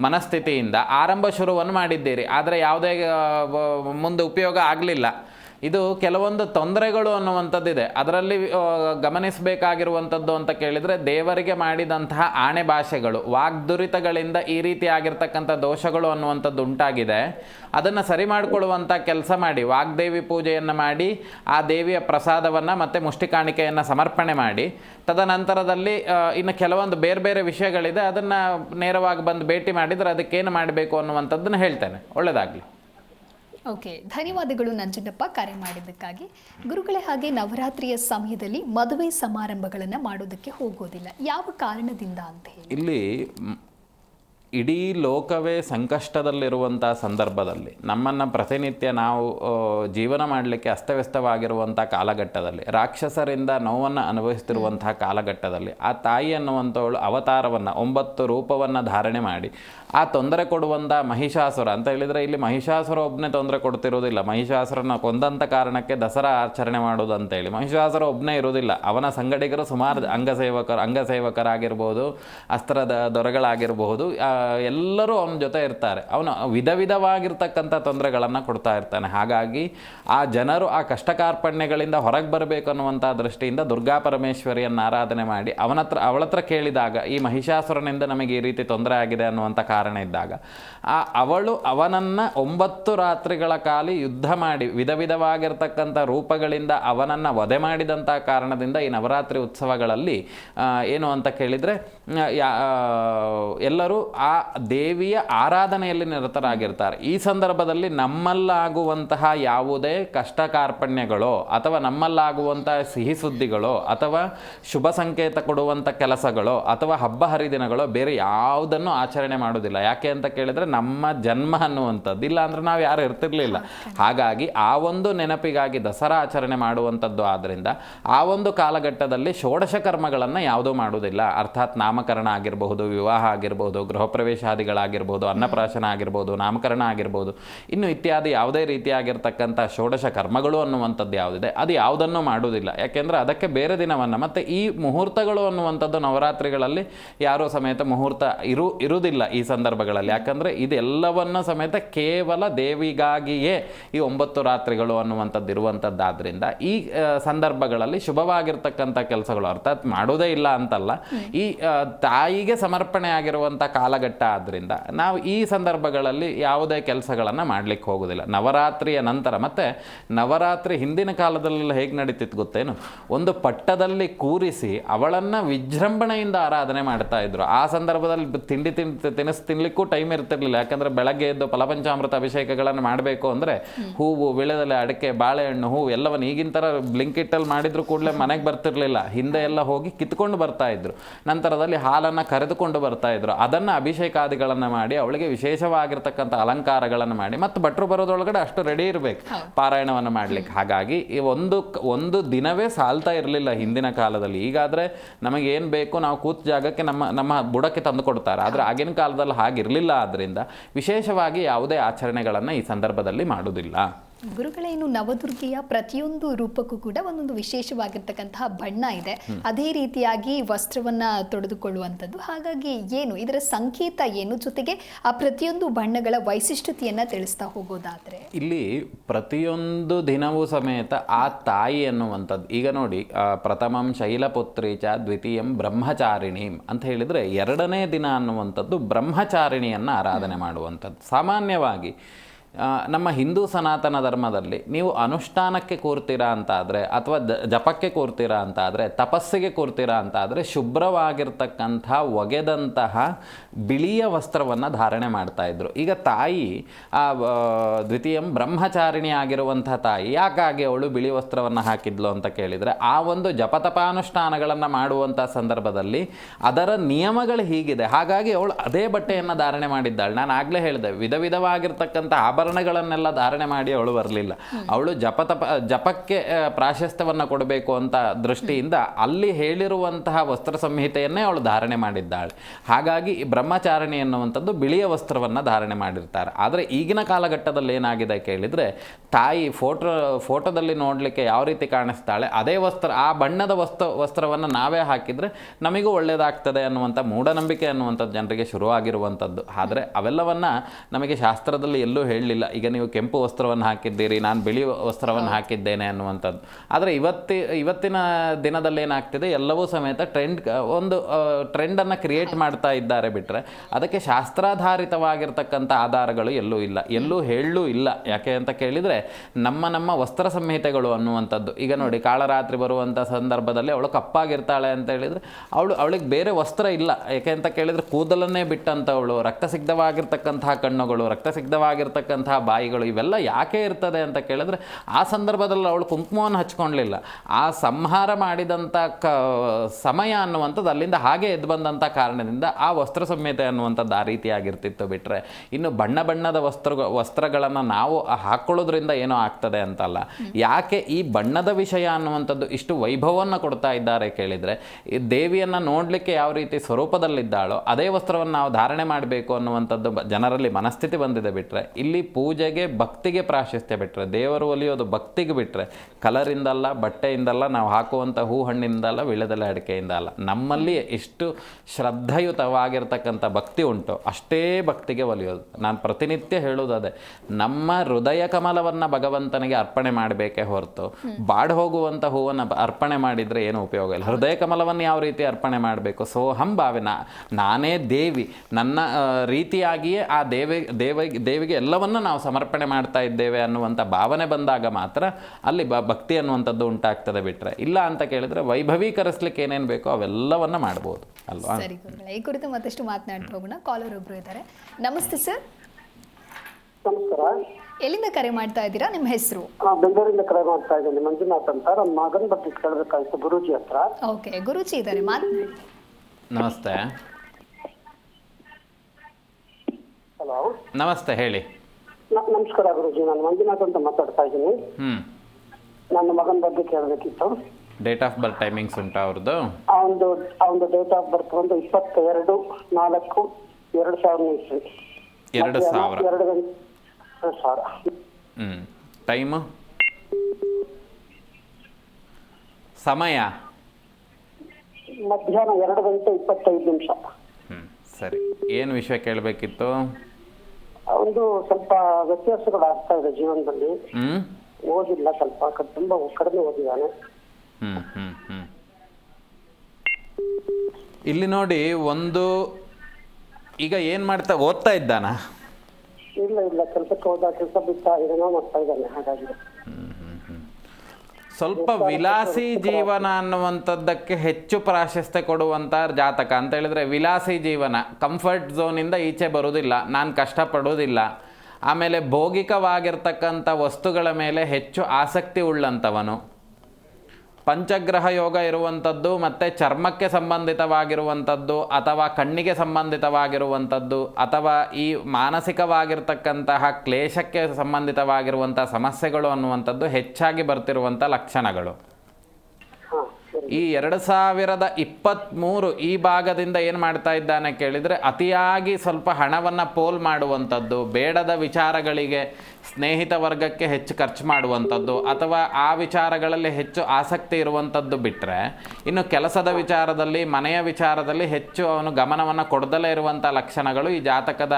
ಮನಸ್ಥಿತಿಯಿಂದ ಆರಂಭ ಶುರುವನ್ನು ಮಾಡಿದ್ದೀರಿ. ಆದರೆ ಯಾವುದೇ ಮುಂದೆ ಉಪಯೋಗ ಆಗಲಿಲ್ಲ. ಇದು ಕೆಲವೊಂದು ತೊಂದರೆಗಳು ಅನ್ನುವಂಥದ್ದಿದೆ. ಅದರಲ್ಲಿ ಗಮನಿಸಬೇಕಾಗಿರುವಂಥದ್ದು ಅಂತ ಕೇಳಿದರೆ ದೇವರಿಗೆ ಮಾಡಿದಂತಹ ಆಣೆ ಭಾಷೆಗಳು, ವಾಗ್ದುರಿತಗಳಿಂದ ಈ ರೀತಿ ಆಗಿರ್ತಕ್ಕಂಥ ದೋಷಗಳು ಅನ್ನುವಂಥದ್ದು ಉಂಟಾಗಿದೆ. ಅದನ್ನು ಸರಿ ಮಾಡಿಕೊಳ್ಳುವಂಥ ಕೆಲಸ ಮಾಡಿ, ವಾಗ್ದೇವಿ ಪೂಜೆಯನ್ನು ಮಾಡಿ, ಆ ದೇವಿಯ ಪ್ರಸಾದವನ್ನು ಮತ್ತು ಮುಷ್ಟಿ ಕಾಣಿಕೆಯನ್ನು ಸಮರ್ಪಣೆ ಮಾಡಿ. ತದನಂತರದಲ್ಲಿ ಇನ್ನು ಕೆಲವೊಂದು ಬೇರೆ ಬೇರೆ ವಿಷಯಗಳಿದೆ, ಅದನ್ನು ನೇರವಾಗಿ ಬಂದು ಭೇಟಿ ಮಾಡಿದರೆ ಅದಕ್ಕೇನು ಮಾಡಬೇಕು ಅನ್ನುವಂಥದ್ದನ್ನು ಹೇಳ್ತೇನೆ. ಒಳ್ಳೆಯದಾಗಲಿ ಓಕೆ ಧನ್ಯವಾದಗಳು ನಂಜುಂಡಪ್ಪ ಕರೆ ಮಾಡಿದ್ದಕ್ಕಾಗಿ. ಗುರುಗಳೇ ಹಾಗೆ ನವರಾತ್ರಿಯ ಸಮಯದಲ್ಲಿ ಮದುವೆ ಸಮಾರಂಭಗಳನ್ನು ಮಾಡೋದಕ್ಕೆ ಹೋಗೋದಿಲ್ಲ. ಯಾವ ಕಾರಣದಿಂದ ಅಂತ ಹೇಳಿ. ಇಲ್ಲಿ ಇಡೀ ಲೋಕವೇ ಸಂಕಷ್ಟದಲ್ಲಿರುವಂಥ ಸಂದರ್ಭದಲ್ಲಿ ನಮ್ಮನ್ನು ಪ್ರತಿನಿತ್ಯ ನಾವು ಜೀವನ ಮಾಡಲಿಕ್ಕೆ ಅಸ್ತವ್ಯಸ್ತವಾಗಿರುವಂಥ ಕಾಲಘಟ್ಟದಲ್ಲಿ ರಾಕ್ಷಸರಿಂದ ನೋವನ್ನು ಅನುಭವಿಸ್ತಿರುವಂತಹ ಕಾಲಘಟ್ಟದಲ್ಲಿ ಆ ತಾಯಿ ಅನ್ನುವಂಥವಳು ಅವತಾರವನ್ನು ಒಂಬತ್ತು ರೂಪವನ್ನು ಧಾರಣೆ ಮಾಡಿ ಆ ತೊಂದರೆ ಕೊಡುವಂಥ ಮಹಿಷಾಸುರ ಅಂತ ಹೇಳಿದರೆ ಇಲ್ಲಿ ಮಹಿಷಾಸುರ ಒಬ್ಬನೇ ತೊಂದರೆ ಕೊಡ್ತಿರೋದಿಲ್ಲ. ಮಹಿಷಾಸುರನ ಕೊಂದಂಥ ಕಾರಣಕ್ಕೆ ದಸರಾ ಆಚರಣೆ ಮಾಡೋದು ಅಂತೇಳಿ ಮಹಿಷಾಸುರ ಒಬ್ಬನೇ ಇರೋದಿಲ್ಲ ಅವನ ಸಂಗಡಿಗರು ಸುಮಾರು ಅಂಗಸೇವಕರು, ಅಂಗಸೇವಕರಾಗಿರ್ಬೋದು, ಅಸ್ತ್ರದ ದೊರೆಗಳಾಗಿರಬಹುದು ಎಲ್ಲರೂ ಅವನ ಜೊತೆ ಇರ್ತಾರೆ. ಅವನು ವಿಧ ವಿಧವಾಗಿರ್ತಕ್ಕಂಥ ತೊಂದರೆಗಳನ್ನು ಕೊಡ್ತಾ ಇರ್ತಾನೆ. ಹಾಗಾಗಿ ಆ ಜನರು ಆ ಕಷ್ಟ ಕಾರ್ಪಣ್ಯಗಳಿಂದ ಹೊರಗೆ ಬರಬೇಕು ಅನ್ನುವಂಥ ದೃಷ್ಟಿಯಿಂದ ದುರ್ಗಾ ಪರಮೇಶ್ವರಿಯನ್ನು ಆರಾಧನೆ ಮಾಡಿ ಅವನತ್ರ ಅವಳತ್ರ ಕೇಳಿದಾಗ ಈ ಮಹಿಷಾಸುರನಿಂದ ನಮಗೆ ಈ ರೀತಿ ತೊಂದರೆ ಆಗಿದೆ ಅನ್ನುವಂಥ ಇದ್ದಾಗ. ಆ ಅವಳು ಅವನನ್ನು ಒಂಬತ್ತು ರಾತ್ರಿಗಳ ಕಾಲ ಯುದ್ಧ ಮಾಡಿ ವಿಧ ವಿಧವಾಗಿರ್ತಕ್ಕಂಥ ರೂಪಗಳಿಂದ ಅವನನ್ನು ವಧೆ ಮಾಡಿದಂಥ ಕಾರಣದಿಂದ ಈ ನವರಾತ್ರಿ ಉತ್ಸವಗಳಲ್ಲಿ ಏನು ಅಂತ ಕೇಳಿದರೆ ಎಲ್ಲರೂ ಆ ದೇವಿಯ ಆರಾಧನೆಯಲ್ಲಿ ನಿರತರಾಗಿರ್ತಾರೆ. ಈ ಸಂದರ್ಭದಲ್ಲಿ ನಮ್ಮಲ್ಲಾಗುವಂತಹ ಯಾವುದೇ ಕಷ್ಟ ಕಾರ್ಪಣ್ಯಗಳೋ ಅಥವಾ ನಮ್ಮಲ್ಲಾಗುವಂತಹ ಸಿಹಿ ಸುದ್ದಿಗಳೋ ಅಥವಾ ಶುಭ ಸಂಕೇತ ಕೊಡುವಂಥ ಕೆಲಸಗಳೋ ಅಥವಾ ಹಬ್ಬ ಹರಿದಿನಗಳೋ ಬೇರೆ ಯಾವುದನ್ನು ಆಚರಣೆ ಮಾಡೋದಿಲ್ಲ ಯಾಕೆ ಅಂತ ಕೇಳಿದರೆ ನಮ್ಮ ಜನ್ಮ ಅನ್ನುವಂಥದ್ದು. ಇಲ್ಲ ಅಂದರೆ ನಾವು ಯಾರು ಇರ್ತಿರ್ಲಿಲ್ಲ. ಹಾಗಾಗಿ ಆ ಒಂದು ನೆನಪಿಗಾಗಿ ದಸರಾ ಆಚರಣೆ ಮಾಡುವಂಥದ್ದು ಆದ್ದರಿಂದ ಆ ಒಂದು ಕಾಲಘಟ್ಟದಲ್ಲಿ ಷೋಡಶ ಕರ್ಮಗಳನ್ನು ಯಾವುದೂ ಮಾಡುವುದಿಲ್ಲ. ಅರ್ಥಾತ್ ನಾಮಕರಣ ಆಗಿರಬಹುದು ವಿವಾಹ ಆಗಿರಬಹುದು ಗೃಹ ಪ್ರವೇಶಾದಿಗಳಾಗಿರ್ಬೋದು ಅನ್ನಪ್ರಾಶನ ಆಗಿರ್ಬೋದು ನಾಮಕರಣ ಆಗಿರ್ಬೋದು. ಇನ್ನು ಇತ್ಯಾದಿ ಯಾವುದೇ ರೀತಿಯಾಗಿರ್ತಕ್ಕಂಥ ಷೋಡಶ ಕರ್ಮಗಳು ಅನ್ನುವಂಥದ್ದು ಯಾವುದಿದೆ ಅದು ಯಾವುದನ್ನು ಮಾಡುವುದಿಲ್ಲ. ಯಾಕೆಂದರೆ ಅದಕ್ಕೆ ಬೇರೆ ದಿನವನ್ನು. ಮತ್ತು ಈ ಮುಹೂರ್ತಗಳು ಅನ್ನುವಂಥದ್ದು ನವರಾತ್ರಿಗಳಲ್ಲಿ ಯಾರೋ ಸಮೇತ ಮುಹೂರ್ತ ಇರು ಇರುವುದಿಲ್ಲ ಈ ಸಂದರ್ಭಗಳಲ್ಲಿ. ಯಾಕಂದರೆ ಇದೆಲ್ಲವನ್ನ ಸಮೇತ ಕೇವಲ ದೇವಿಗಾಗಿಯೇ ಈ ಒಂಬತ್ತು ರಾತ್ರಿಗಳು ಅನ್ನುವಂಥದ್ದು ಇರುವಂಥದ್ದಾದ್ರಿಂದ ಈ ಸಂದರ್ಭಗಳಲ್ಲಿ ಶುಭವಾಗಿರ್ತಕ್ಕಂಥ ಕೆಲಸಗಳು ಅರ್ಥಾತ್ ಮಾಡೋದೇ ಇಲ್ಲ ಅಂತಲ್ಲ. ಈ ತಾಯಿಗೆ ಸಮರ್ಪಣೆ ಆಗಿರುವಂಥ ಕಾಲಘಟ್ಟ ಆದ್ದರಿಂದ ನಾವು ಈ ಸಂದರ್ಭಗಳಲ್ಲಿ ಯಾವುದೇ ಕೆಲಸಗಳನ್ನು ಮಾಡಲಿಕ್ಕೆ ಹೋಗೋದಿಲ್ಲ. ನವರಾತ್ರಿಯ ನಂತರ, ಮತ್ತು ನವರಾತ್ರಿ ಹಿಂದಿನ ಕಾಲದಲ್ಲೆಲ್ಲ ಹೇಗೆ ನಡೀತಿತ್ತು ಗೊತ್ತೇನು? ಒಂದು ಪಟ್ಟದಲ್ಲಿ ಕೂರಿಸಿ ಅವಳನ್ನು ವಿಜೃಂಭಣೆಯಿಂದ ಆರಾಧನೆ ಮಾಡ್ತಾ ಇದ್ರು. ಆ ಸಂದರ್ಭದಲ್ಲಿ ತಿಂಡಿ ತಿಂಡಿ ತಿನ್ ತಿನಿಸು ತಿನ್ಲಿಕ್ಕೂ ಟೈಮ್ ಇರ್ತಿರ್ಲಿಲ್ಲ. ಯಾಕಂದ್ರೆ ಬೆಳಗ್ಗೆ ಎದ್ದು ಫಲಪಂಚಾಮೃತ ಅಭಿಷೇಕಗಳನ್ನು ಮಾಡಬೇಕು ಅಂದರೆ ಹೂವು ವಿಳೆದೆಲೆ ಅಡಿಕೆ ಬಾಳೆಹಣ್ಣು ಹೂವು ಎಲ್ಲವನ್ನು ಈಗಿನ ಥರ ಬ್ಲಿಂಕಿಟ್ಟಲ್ಲಿ ಮಾಡಿದ್ರು ಕೂಡಲೇ ಮನೆಗೆ ಬರ್ತಿರ್ಲಿಲ್ಲ. ಹಿಂದೆ ಎಲ್ಲ ಹೋಗಿ ಕಿತ್ಕೊಂಡು ಬರ್ತಾ ಇದ್ರು. ನಂತರದಲ್ಲಿ ಹಾಲನ್ನು ಕರೆದುಕೊಂಡು ಬರ್ತಾ ಇದ್ರು. ಅದನ್ನು ಅಭಿಷೇಕ ಅಭಿಷೇಕಾದಿಗಳನ್ನು ಮಾಡಿ ಅವಳಿಗೆ ವಿಶೇಷವಾಗಿರ್ತಕ್ಕಂಥ ಅಲಂಕಾರಗಳನ್ನು ಮಾಡಿ ಮತ್ತು ಭಟ್ರು ಬರೋದೊಳಗಡೆ ಅಷ್ಟು ರೆಡಿ ಇರಬೇಕು ಪಾರಾಯಣವನ್ನು ಮಾಡ್ಲಿಕ್ಕೆ. ಹಾಗಾಗಿ ಈ ಒಂದು ಒಂದು ದಿನವೇ ಸಾಲ್ತಾ ಇರಲಿಲ್ಲ ಹಿಂದಿನ ಕಾಲದಲ್ಲಿ. ಈಗಾದರೆ ನಮಗೆ ಏನು ಬೇಕು ನಾವು ಕೂತ್ ಜಾಗಕ್ಕೆ ನಮ್ಮ ನಮ್ಮ ಬುಡಕ್ಕೆ ತಂದು ಕೊಡ್ತಾರೆ. ಆದರೆ ಆಗಿನ ಕಾಲದಲ್ಲಿ ಹಾಗಿರಲಿಲ್ಲ. ಆದ್ದರಿಂದ ವಿಶೇಷವಾಗಿ ಯಾವುದೇ ಆಚರಣೆಗಳನ್ನು ಈ ಸಂದರ್ಭದಲ್ಲಿ ಮಾಡುವುದಿಲ್ಲ ಇನ್ನು ನವದುರ್ಗೆಯ ಪ್ರತಿಯೊಂದು ರೂಪಕ್ಕೂ ಕೂಡ ಒಂದೊಂದು ವಿಶೇಷವಾಗಿರ್ತಕ್ಕಂತಹ ಬಣ್ಣ ಇದೆ. ಅದೇ ರೀತಿಯಾಗಿ ವಸ್ತ್ರವನ್ನ ತೊಡೆದುಕೊಳ್ಳುವಂಥದ್ದು. ಹಾಗಾಗಿ ಏನು ಇದರ ಸಂಕೇತ ಏನು? ಜೊತೆಗೆ ಆ ಪ್ರತಿಯೊಂದು ಬಣ್ಣಗಳ ವೈಶಿಷ್ಟ್ಯತೆಯನ್ನ ತಿಳಿಸ್ತಾ ಹೋಗೋದಾದ್ರೆ? ಇಲ್ಲಿ ಪ್ರತಿಯೊಂದು ದಿನವೂ ಸಮೇತ ಆ ತಾಯಿ ಅನ್ನುವಂಥದ್ದು ಈಗ ನೋಡಿ ಪ್ರಥಮಂ ಶೈಲಪುತ್ರಿ ಚ ದ್ವಿತೀಯಂ ಬ್ರಹ್ಮಚಾರಿಣಿ ಅಂತ ಹೇಳಿದ್ರೆ ಎರಡನೇ ದಿನ ಅನ್ನುವಂಥದ್ದು ಬ್ರಹ್ಮಚಾರಿಣಿಯನ್ನು ಆರಾಧನೆ ಮಾಡುವಂಥದ್ದು. ಸಾಮಾನ್ಯವಾಗಿ ನಮ್ಮ ಹಿಂದೂ ಸನಾತನ ಧರ್ಮದಲ್ಲಿ ನೀವು ಅನುಷ್ಠಾನಕ್ಕೆ ಕೂರ್ತೀರಾ ಅಂತಾದರೆ ಅಥವಾ ಜಪಕ್ಕೆ ಕೂರ್ತೀರಾ ಅಂತಾದರೆ ತಪಸ್ಸಿಗೆ ಕೂರ್ತೀರಾ ಅಂತಾದರೆ ಶುಭ್ರವಾಗಿರ್ತಕ್ಕಂಥ ಒಗೆದಂತಹ ಬಿಳಿಯ ವಸ್ತ್ರವನ್ನು ಧಾರಣೆ ಮಾಡ್ತಾ ಇದ್ರು. ಈಗ ತಾಯಿ ಆ ಆ, ದ್ವಿತೀಯಂ ಬ್ರಹ್ಮಚಾರಿಣಿ ಆಗಿರುವಂಥ ತಾಯಿ ಯಾಕಾಗಿ ಅವಳು ಬಿಳಿ ವಸ್ತ್ರವನ್ನು ಹಾಕಿದ್ಲು ಅಂತ ಕೇಳಿದರೆ ಆ ಒಂದು ಜಪತಪಾನುಷ್ಠಾನಗಳನ್ನು ಮಾಡುವಂಥ ಸಂದರ್ಭದಲ್ಲಿ ಅದರ ನಿಯಮಗಳು ಹೀಗಿದೆ. ಹಾಗಾಗಿ ಅವಳು ಅದೇ ಬಟ್ಟೆಯನ್ನು ಧಾರಣೆ ಮಾಡಿದ್ದಾಳೆ. ನಾನು ಆಗಲೇ ಹೇಳಿದೆ ವಿಧ ವಿಧವಾಗಿರ್ತಕ್ಕಂಥ ಆಭರಣಗಳನ್ನೆಲ್ಲ ಧಾರಣೆ ಮಾಡಿ ಅವಳು ಬರಲಿಲ್ಲ. ಅವಳು ಜಪತಪ ಜಪಕ್ಕೆ ಆ, ಪ್ರಾಶಸ್ತ್ಯವನ್ನು ಕೊಡಬೇಕು ಅಂತ ದೃಷ್ಟಿಯಿಂದ ಅಲ್ಲಿ ಹೇಳಿರುವಂತಹ ವಸ್ತ್ರ ಸಂಹಿತೆಯನ್ನೇ ಅವಳು ಧಾರಣೆ ಮಾಡಿದ್ದಾಳೆ. ಹಾಗಾಗಿ ಈ ಬ್ರಹ್ಮಚಾರಿಣಿ ಎನ್ನುವಂಥದ್ದು ಬಿಳಿಯ ವಸ್ತ್ರವನ್ನು ಧಾರಣೆ ಮಾಡಿರ್ತಾರೆ. ಆದರೆ ಈಗಿನ ಕಾಲಘಟ್ಟದಲ್ಲಿ ಏನಾಗಿದೆ ಕೇಳಿದರೆ ತಾಯಿ ಫೋಟೋ ಫೋಟೋದಲ್ಲಿ ನೋಡಲಿಕ್ಕೆ ಯಾವ ರೀತಿ ಕಾಣಿಸ್ತಾಳೆ ಅದೇ ವಸ್ತ್ರ ಆ ಬಣ್ಣದ ವಸ್ತ್ರ ವಸ್ತ್ರವನ್ನು ನಾವೇ ಹಾಕಿದರೆ ನಮಗೂ ಒಳ್ಳೆಯದಾಗ್ತದೆ ಅನ್ನುವಂಥ ಮೂಢನಂಬಿಕೆ ಅನ್ನುವಂಥದ್ದು ಜನರಿಗೆ ಶುರುವಾಗಿರುವಂಥದ್ದು. ಆದರೆ ಅವೆಲ್ಲವನ್ನ ನಮಗೆ ಶಾಸ್ತ್ರದಲ್ಲಿ ಎಲ್ಲೂ ಹೇಳಲಿಲ್ಲ ಈಗ ನೀವು ಕೆಂಪು ವಸ್ತ್ರವನ್ನು ಹಾಕಿದ್ದೀರಿ ನಾನು ಬಿಳಿ ವಸ್ತ್ರವನ್ನು ಹಾಕಿದ್ದೇನೆ ಅನ್ನುವಂಥದ್ದು. ಆದರೆ ಇವತ್ತಿ ಇವತ್ತಿನ ದಿನದಲ್ಲಿ ಏನಾಗ್ತಿದೆ ಎಲ್ಲವೂ ಸಮೇತ ಟ್ರೆಂಡ್ ಒಂದು ಟ್ರೆಂಡನ್ನು ಕ್ರಿಯೇಟ್ ಮಾಡ್ತಾ ಇದ್ದಾರೆ ಬಿಟ್ಟರೆ ಅದಕ್ಕೆ ಶಾಸ್ತ್ರಾಧಾರಿತವಾಗಿರ್ತಕ್ಕಂಥ ಆಧಾರಗಳು ಎಲ್ಲೂ ಇಲ್ಲ. ಎಲ್ಲೂ ಹೇಳಲೂ ಇಲ್ಲ. ಯಾಕೆ ಅಂತ ಕೇಳಿದರೆ ನಮ್ಮ ನಮ್ಮ ವಸ್ತ್ರ ಸಂಹಿತೆಗಳು ಅನ್ನುವಂಥದ್ದು. ಈಗ ನೋಡಿ ಕಾಳರಾತ್ರಿ ಬರುವಂಥ ಸಂದರ್ಭದಲ್ಲಿ ಅವಳು ಕಪ್ಪಾಗಿರ್ತಾಳೆ ಅಂತ ಹೇಳಿದರೆ ಅವಳು ಅವಳಿಗೆ ಬೇರೆ ವಸ್ತ್ರ ಇಲ್ಲ. ಯಾಕೆ ಅಂತ ಕೇಳಿದರೆ ಕೂದಲನ್ನೇ ಬಿಟ್ಟಂಥವಳು ರಕ್ತಸಿಗ್ಧವಾಗಿರ್ತಕ್ಕಂತಹ ಕಣ್ಣುಗಳು ರಕ್ತಸಿಗ್ಧವಾಗಿರ್ತಕ್ಕಂತಹ ಬಾಯಿಗಳು ಇವೆಲ್ಲ ಯಾಕೆ ಇರ್ತದೆ ಅಂತ ಕೇಳಿದ್ರೆ ಆ ಸಂದರ್ಭದಲ್ಲಿ ಅವಳು ಕುಂಕುಮವನ್ನು ಹಚ್ಕೊಳ್ಲಿಲ್ಲ ಆ ಸಂಹಾರ ಮಾಡಿದಂಥ ಕ, ಸಮಯ ಅನ್ನುವಂಥದ್ದು ಅಲ್ಲಿಂದ ಹಾಗೆ ಎದ್ದು ಬಂದಂಥ ಕಾರಣದಿಂದ ಆ ವಸ್ತ್ರ ಸಂಹಿತೆ ಅನ್ನುವಂಥದ್ದು ಆ ರೀತಿಯಾಗಿರ್ತಿತ್ತು ಬಿಟ್ಟರೆ ಇನ್ನು ಬಣ್ಣ ಬಣ್ಣದ ವಸ್ತ್ರ, ವಸ್ತ್ರಗಳನ್ನು ನಾವು ಹಾಕ್ಕೊಳ್ಳೋದ್ರಿಂದ ಏನೋ ಆಗ್ತದೆ ಅಂತಲ್ಲ. ಯಾಕೆ ಈ ಬಣ್ಣದ ವಿಷಯ ಅನ್ನುವಂಥದ್ದು ಇಷ್ಟು ವೈಭವವನ್ನು ಕೊಡ್ತಾ ಇದ್ದಾರೆ ಕೇಳಿದರೆ, ಈ ದೇವಿಯನ್ನು ನೋಡಲಿಕ್ಕೆ ಯಾವ ರೀತಿ ಸ್ವರೂಪದಲ್ಲಿದ್ದಾಳೋ ಅದೇ ವಸ್ತ್ರವನ್ನು ನಾವು ಧಾರಣೆ ಮಾಡಬೇಕು ಅನ್ನುವಂಥದ್ದು ಜನರಲ್ಲಿ ಮನಸ್ಥಿತಿ ಬಂದಿದೆ ಬಿಟ್ಟರೆ ಇಲ್ಲಿ ಪೂಜೆಗೆ ಭಕ್ತಿಗೆ ಪ್ರಾಶಸ್ತ್ಯ ಬಿಟ್ಟರೆ ದೇವರು ಒಲಿಯೋದು ಭಕ್ತಿಗೆ ಬಿಟ್ಟರೆ ಕಲರಿಂದಲ್ಲ, ಬಟ್ಟೆಯಿಂದಲ್ಲ, ನಾವು ಹಾಕುವಂಥ ಹೂ ಹಣ್ಣಿಂದಲ್ಲ ವಿಳೆದೆಲೆ ಅಡಿಕೆಯಿಂದ ಅಲ್ಲ ನಮ್ಮಲ್ಲಿ ಎಷ್ಟು ಶ್ರದ್ಧಯುತವಾಗಿರ್ತಕ್ಕಂಥ ಭಕ್ತಿ ಉಂಟು, ಅಷ್ಟೇ ಭಕ್ತಿಗೆ ಒಲಿಯೋದು. ನಾನು ಪ್ರತಿನಿತ್ಯ ಹೇಳೋದು ಅದೇ, ನಮ್ಮ ಹೃದಯ ಕಮಲವನ್ನು ಭಗವಂತನಿಗೆ ಅರ್ಪಣೆ ಮಾಡಬೇಕೇ ಹೊರತು, ಬಾಡ್ ಹೋಗುವಂಥ ಹೂವನ್ನು ಅರ್ಪಣೆ ಮಾಡಿದರೆ ಏನು ಉಪಯೋಗ ಇಲ್ಲ. ಹೃದಯ ಕಮಲವನ್ನು ಯಾವ ರೀತಿ ಅರ್ಪಣೆ ಮಾಡಬೇಕು? ಸೊ ಭಾವೆ ನಾನೇ ದೇವಿ, ನನ್ನ ರೀತಿಯಾಗಿಯೇ ಆ ದೇವಿ, ದೇವ, ದೇವಿಗೆ ಎಲ್ಲವನ್ನು ನಾವು ಸಮರ್ಪಣೆ ಮಾಡ್ತಾ ಇದ್ದೇವೆ ಅನ್ನುವಂಥ ಭಾವನೆ ಬಂದಾಗ ಮಾತ್ರ ಅಲ್ಲಿ ಬ ಭಕ್ತಿ ಅನ್ನುವಂಥದ್ದು ಉಂಟಾಗ್ತದೆ ಬಿಟ್ಟರೆ ಇಲ್ಲ ಅಂತ ಕೇಳಿದರೆ ವೈಭವೀಕರಿಸ್ಲಿಕ್ಕೆ ಏನೇನು ಬೇಕೋ ಅವೆಲ್ಲವನ್ನ ಮಾಡ್ಬೋದು. ಅಲ್ವಾ? ಈ ಕುರಿತು ಮತ್ತಷ್ಟು ಮಾತನಾಡ್ತಾ ಹೋಗೋಣ. ಕಾಲರ್ ಒಬ್ಬರು ಇದ್ದಾರೆ. ನಮಸ್ತೆ ಸರ್. ನಮಸ್ಕಾರ. ಎಲ್ಲಿಂದ ಕರೆ ಮಾಡ್ತಾ ಇದ್ದೀರಾ? ನಿಮ್ಮ ಹೆಸರು? ಬೆಂಗಳೂರಿಂದ ಕರೆ ಮಾಡ್ತಾ ಇದ್ದೀನಿ. ಮಂಜುನಾಥ್ ಅಂತ ನಮ್ಮ ಮಗನ ಬಗ್ಗೆ ಕೇಳಬೇಕಾಗಿತ್ತು ಗುರುಜಿ ಹತ್ರ. ಓಕೆ ಗುರುಜಿ ಇದ್ದಾರೆ. ಮಾತನಾಡಿ ನಮಸ್ತೆ. ಹಲೋ ನಮಸ್ತೆ ಹೇಳಿ. ನಮಸ್ಕಾರ ಗುರುಜಿ ನಾನು ಮಂಜುನಾಥ್ ಅಂತ ಮಾತಾಡ್ತಾ ಇದ್ದೀನಿ. ನನ್ನ ಮಗನ ಬಗ್ಗೆ ಕೇಳಬೇಕಿತ್ತು. ಡೇಟ್ ಆಫ್ ಬರ್ತ್ ಟೈಮಿಂಗ್ಸ್ ಉಂಟಾ ಅವ್ರದ್ದು ಆ ಒಂದು ಡೇಟ್ ಆಫ್ ಬರ್ತ್ ಒಂದು ಇಪ್ಪತ್ತೆರಡು ನಾಲ್ಕು ಎರಡು ಸಾವಿರ ಇಸ್ವಿ. ಎರಡು ಸಾವಿರ. ಎರಡು ಗಂಟೆ ಎರಡು ಸಾವಿರ. ಹ್ಞೂ ಟೈಮು ಸಮಯ? ಮಧ್ಯಾಹ್ನ ಎರಡು ಗಂಟೆ ಇಪ್ಪತ್ತೈದು ನಿಮಿಷ. ಹ್ಞೂ ಸರಿ. ಏನು ವಿಷಯ ಕೇಳಬೇಕಿತ್ತು? ಒಂದು ಸ್ವಲ್ಪ ವ್ಯತ್ಯಾಸಗಳು ಆಗ್ತಾ ಇದೆ ಜೀವನದಲ್ಲಿ. ಓದಿಲ್ಲ ಸ್ವಲ್ಪ ತುಂಬಾ ಕಡಿಮೆ ಹ್ಮ್ ಇಲ್ಲಿ ನೋಡಿ ಒಂದು ಈಗ ಏನು ಮಾಡ್ತಾ ಓದ್ತಾ ಇದ್ದಾನ? ಇಲ್ಲ ಇಲ್ಲ ಕೆಲಸಕ್ಕೆ ಹೋದ ಕೆಲಸ ಬಿಟ್ಟ ಏನೋ ಮಾಡ್ತಾ ಇದ್ದಾನೆ ಹಾಗಾಗಿ. ಸ್ವಲ್ಪ ವಿಲಾಸಿ ಜೀವನ ಅನ್ನುವಂಥದ್ದಕ್ಕೆ ಹೆಚ್ಚು ಪ್ರಾಶಸ್ತ್ಯ ಕೊಡುವಂಥ ಜಾತಕ ಅಂತ ಹೇಳಿದ್ರೆ ವಿಲಾಸಿ ಜೀವನ ಕಂಫರ್ಟ್ ಝೋನಿಂದ ಈಚೆ ಬರೋದಿಲ್ಲ ನಾನು ಕಷ್ಟಪಡೋದಿಲ್ಲ ಆಮೇಲೆ ಭೌಗಿಕವಾಗಿರ್ತಕ್ಕಂಥ ವಸ್ತುಗಳ ಮೇಲೆ ಹೆಚ್ಚು ಆಸಕ್ತಿ ಉಳ್ಳಂಥವನು. ಪಂಚಗ್ರಹ ಯೋಗ ಇರುವಂಥದ್ದು, ಮತ್ತು ಚರ್ಮಕ್ಕೆ ಸಂಬಂಧಿತವಾಗಿರುವಂಥದ್ದು, ಅಥವಾ ಕಣ್ಣಿಗೆ ಸಂಬಂಧಿತವಾಗಿರುವಂಥದ್ದು, ಅಥವಾ ಈ ಮಾನಸಿಕವಾಗಿರ್ತಕ್ಕಂತಹ ಕ್ಲೇಶಕ್ಕೆ ಸಂಬಂಧಿತವಾಗಿರುವಂಥ ಸಮಸ್ಯೆಗಳು ಅನ್ನುವಂಥದ್ದು ಹೆಚ್ಚಾಗಿ ಬರ್ತಿರುವಂಥ ಲಕ್ಷಣಗಳು. ಈ ಎರಡು ಸಾವಿರದ ಇಪ್ಪತ್ತ್ಮೂರು ಈ ಭಾಗದಿಂದ ಏನು ಮಾಡ್ತಾ ಇದ್ದಾನೆ ಕೇಳಿದರೆ ಅತಿಯಾಗಿ ಸ್ವಲ್ಪ ಹಣವನ್ನು ಪೋಲ್ ಮಾಡುವಂಥದ್ದು ಬೇಡದ ವಿಚಾರಗಳಿಗೆ ಸ್ನೇಹಿತ ವರ್ಗಕ್ಕೆ ಹೆಚ್ಚು ಖರ್ಚು ಮಾಡುವಂಥದ್ದು ಅಥವಾ ಆ ವಿಚಾರಗಳಲ್ಲಿ ಹೆಚ್ಚು ಆಸಕ್ತಿ ಇರುವಂಥದ್ದು ಬಿಟ್ಟರೆ ಇನ್ನು ಕೆಲಸದ ವಿಚಾರದಲ್ಲಿ ಮನೆಯ ವಿಚಾರದಲ್ಲಿ ಹೆಚ್ಚು ಅವನು ಗಮನವನ್ನು ಕೊಡದಲೇ ಇರುವಂಥ ಲಕ್ಷಣಗಳು ಈ ಜಾತಕದ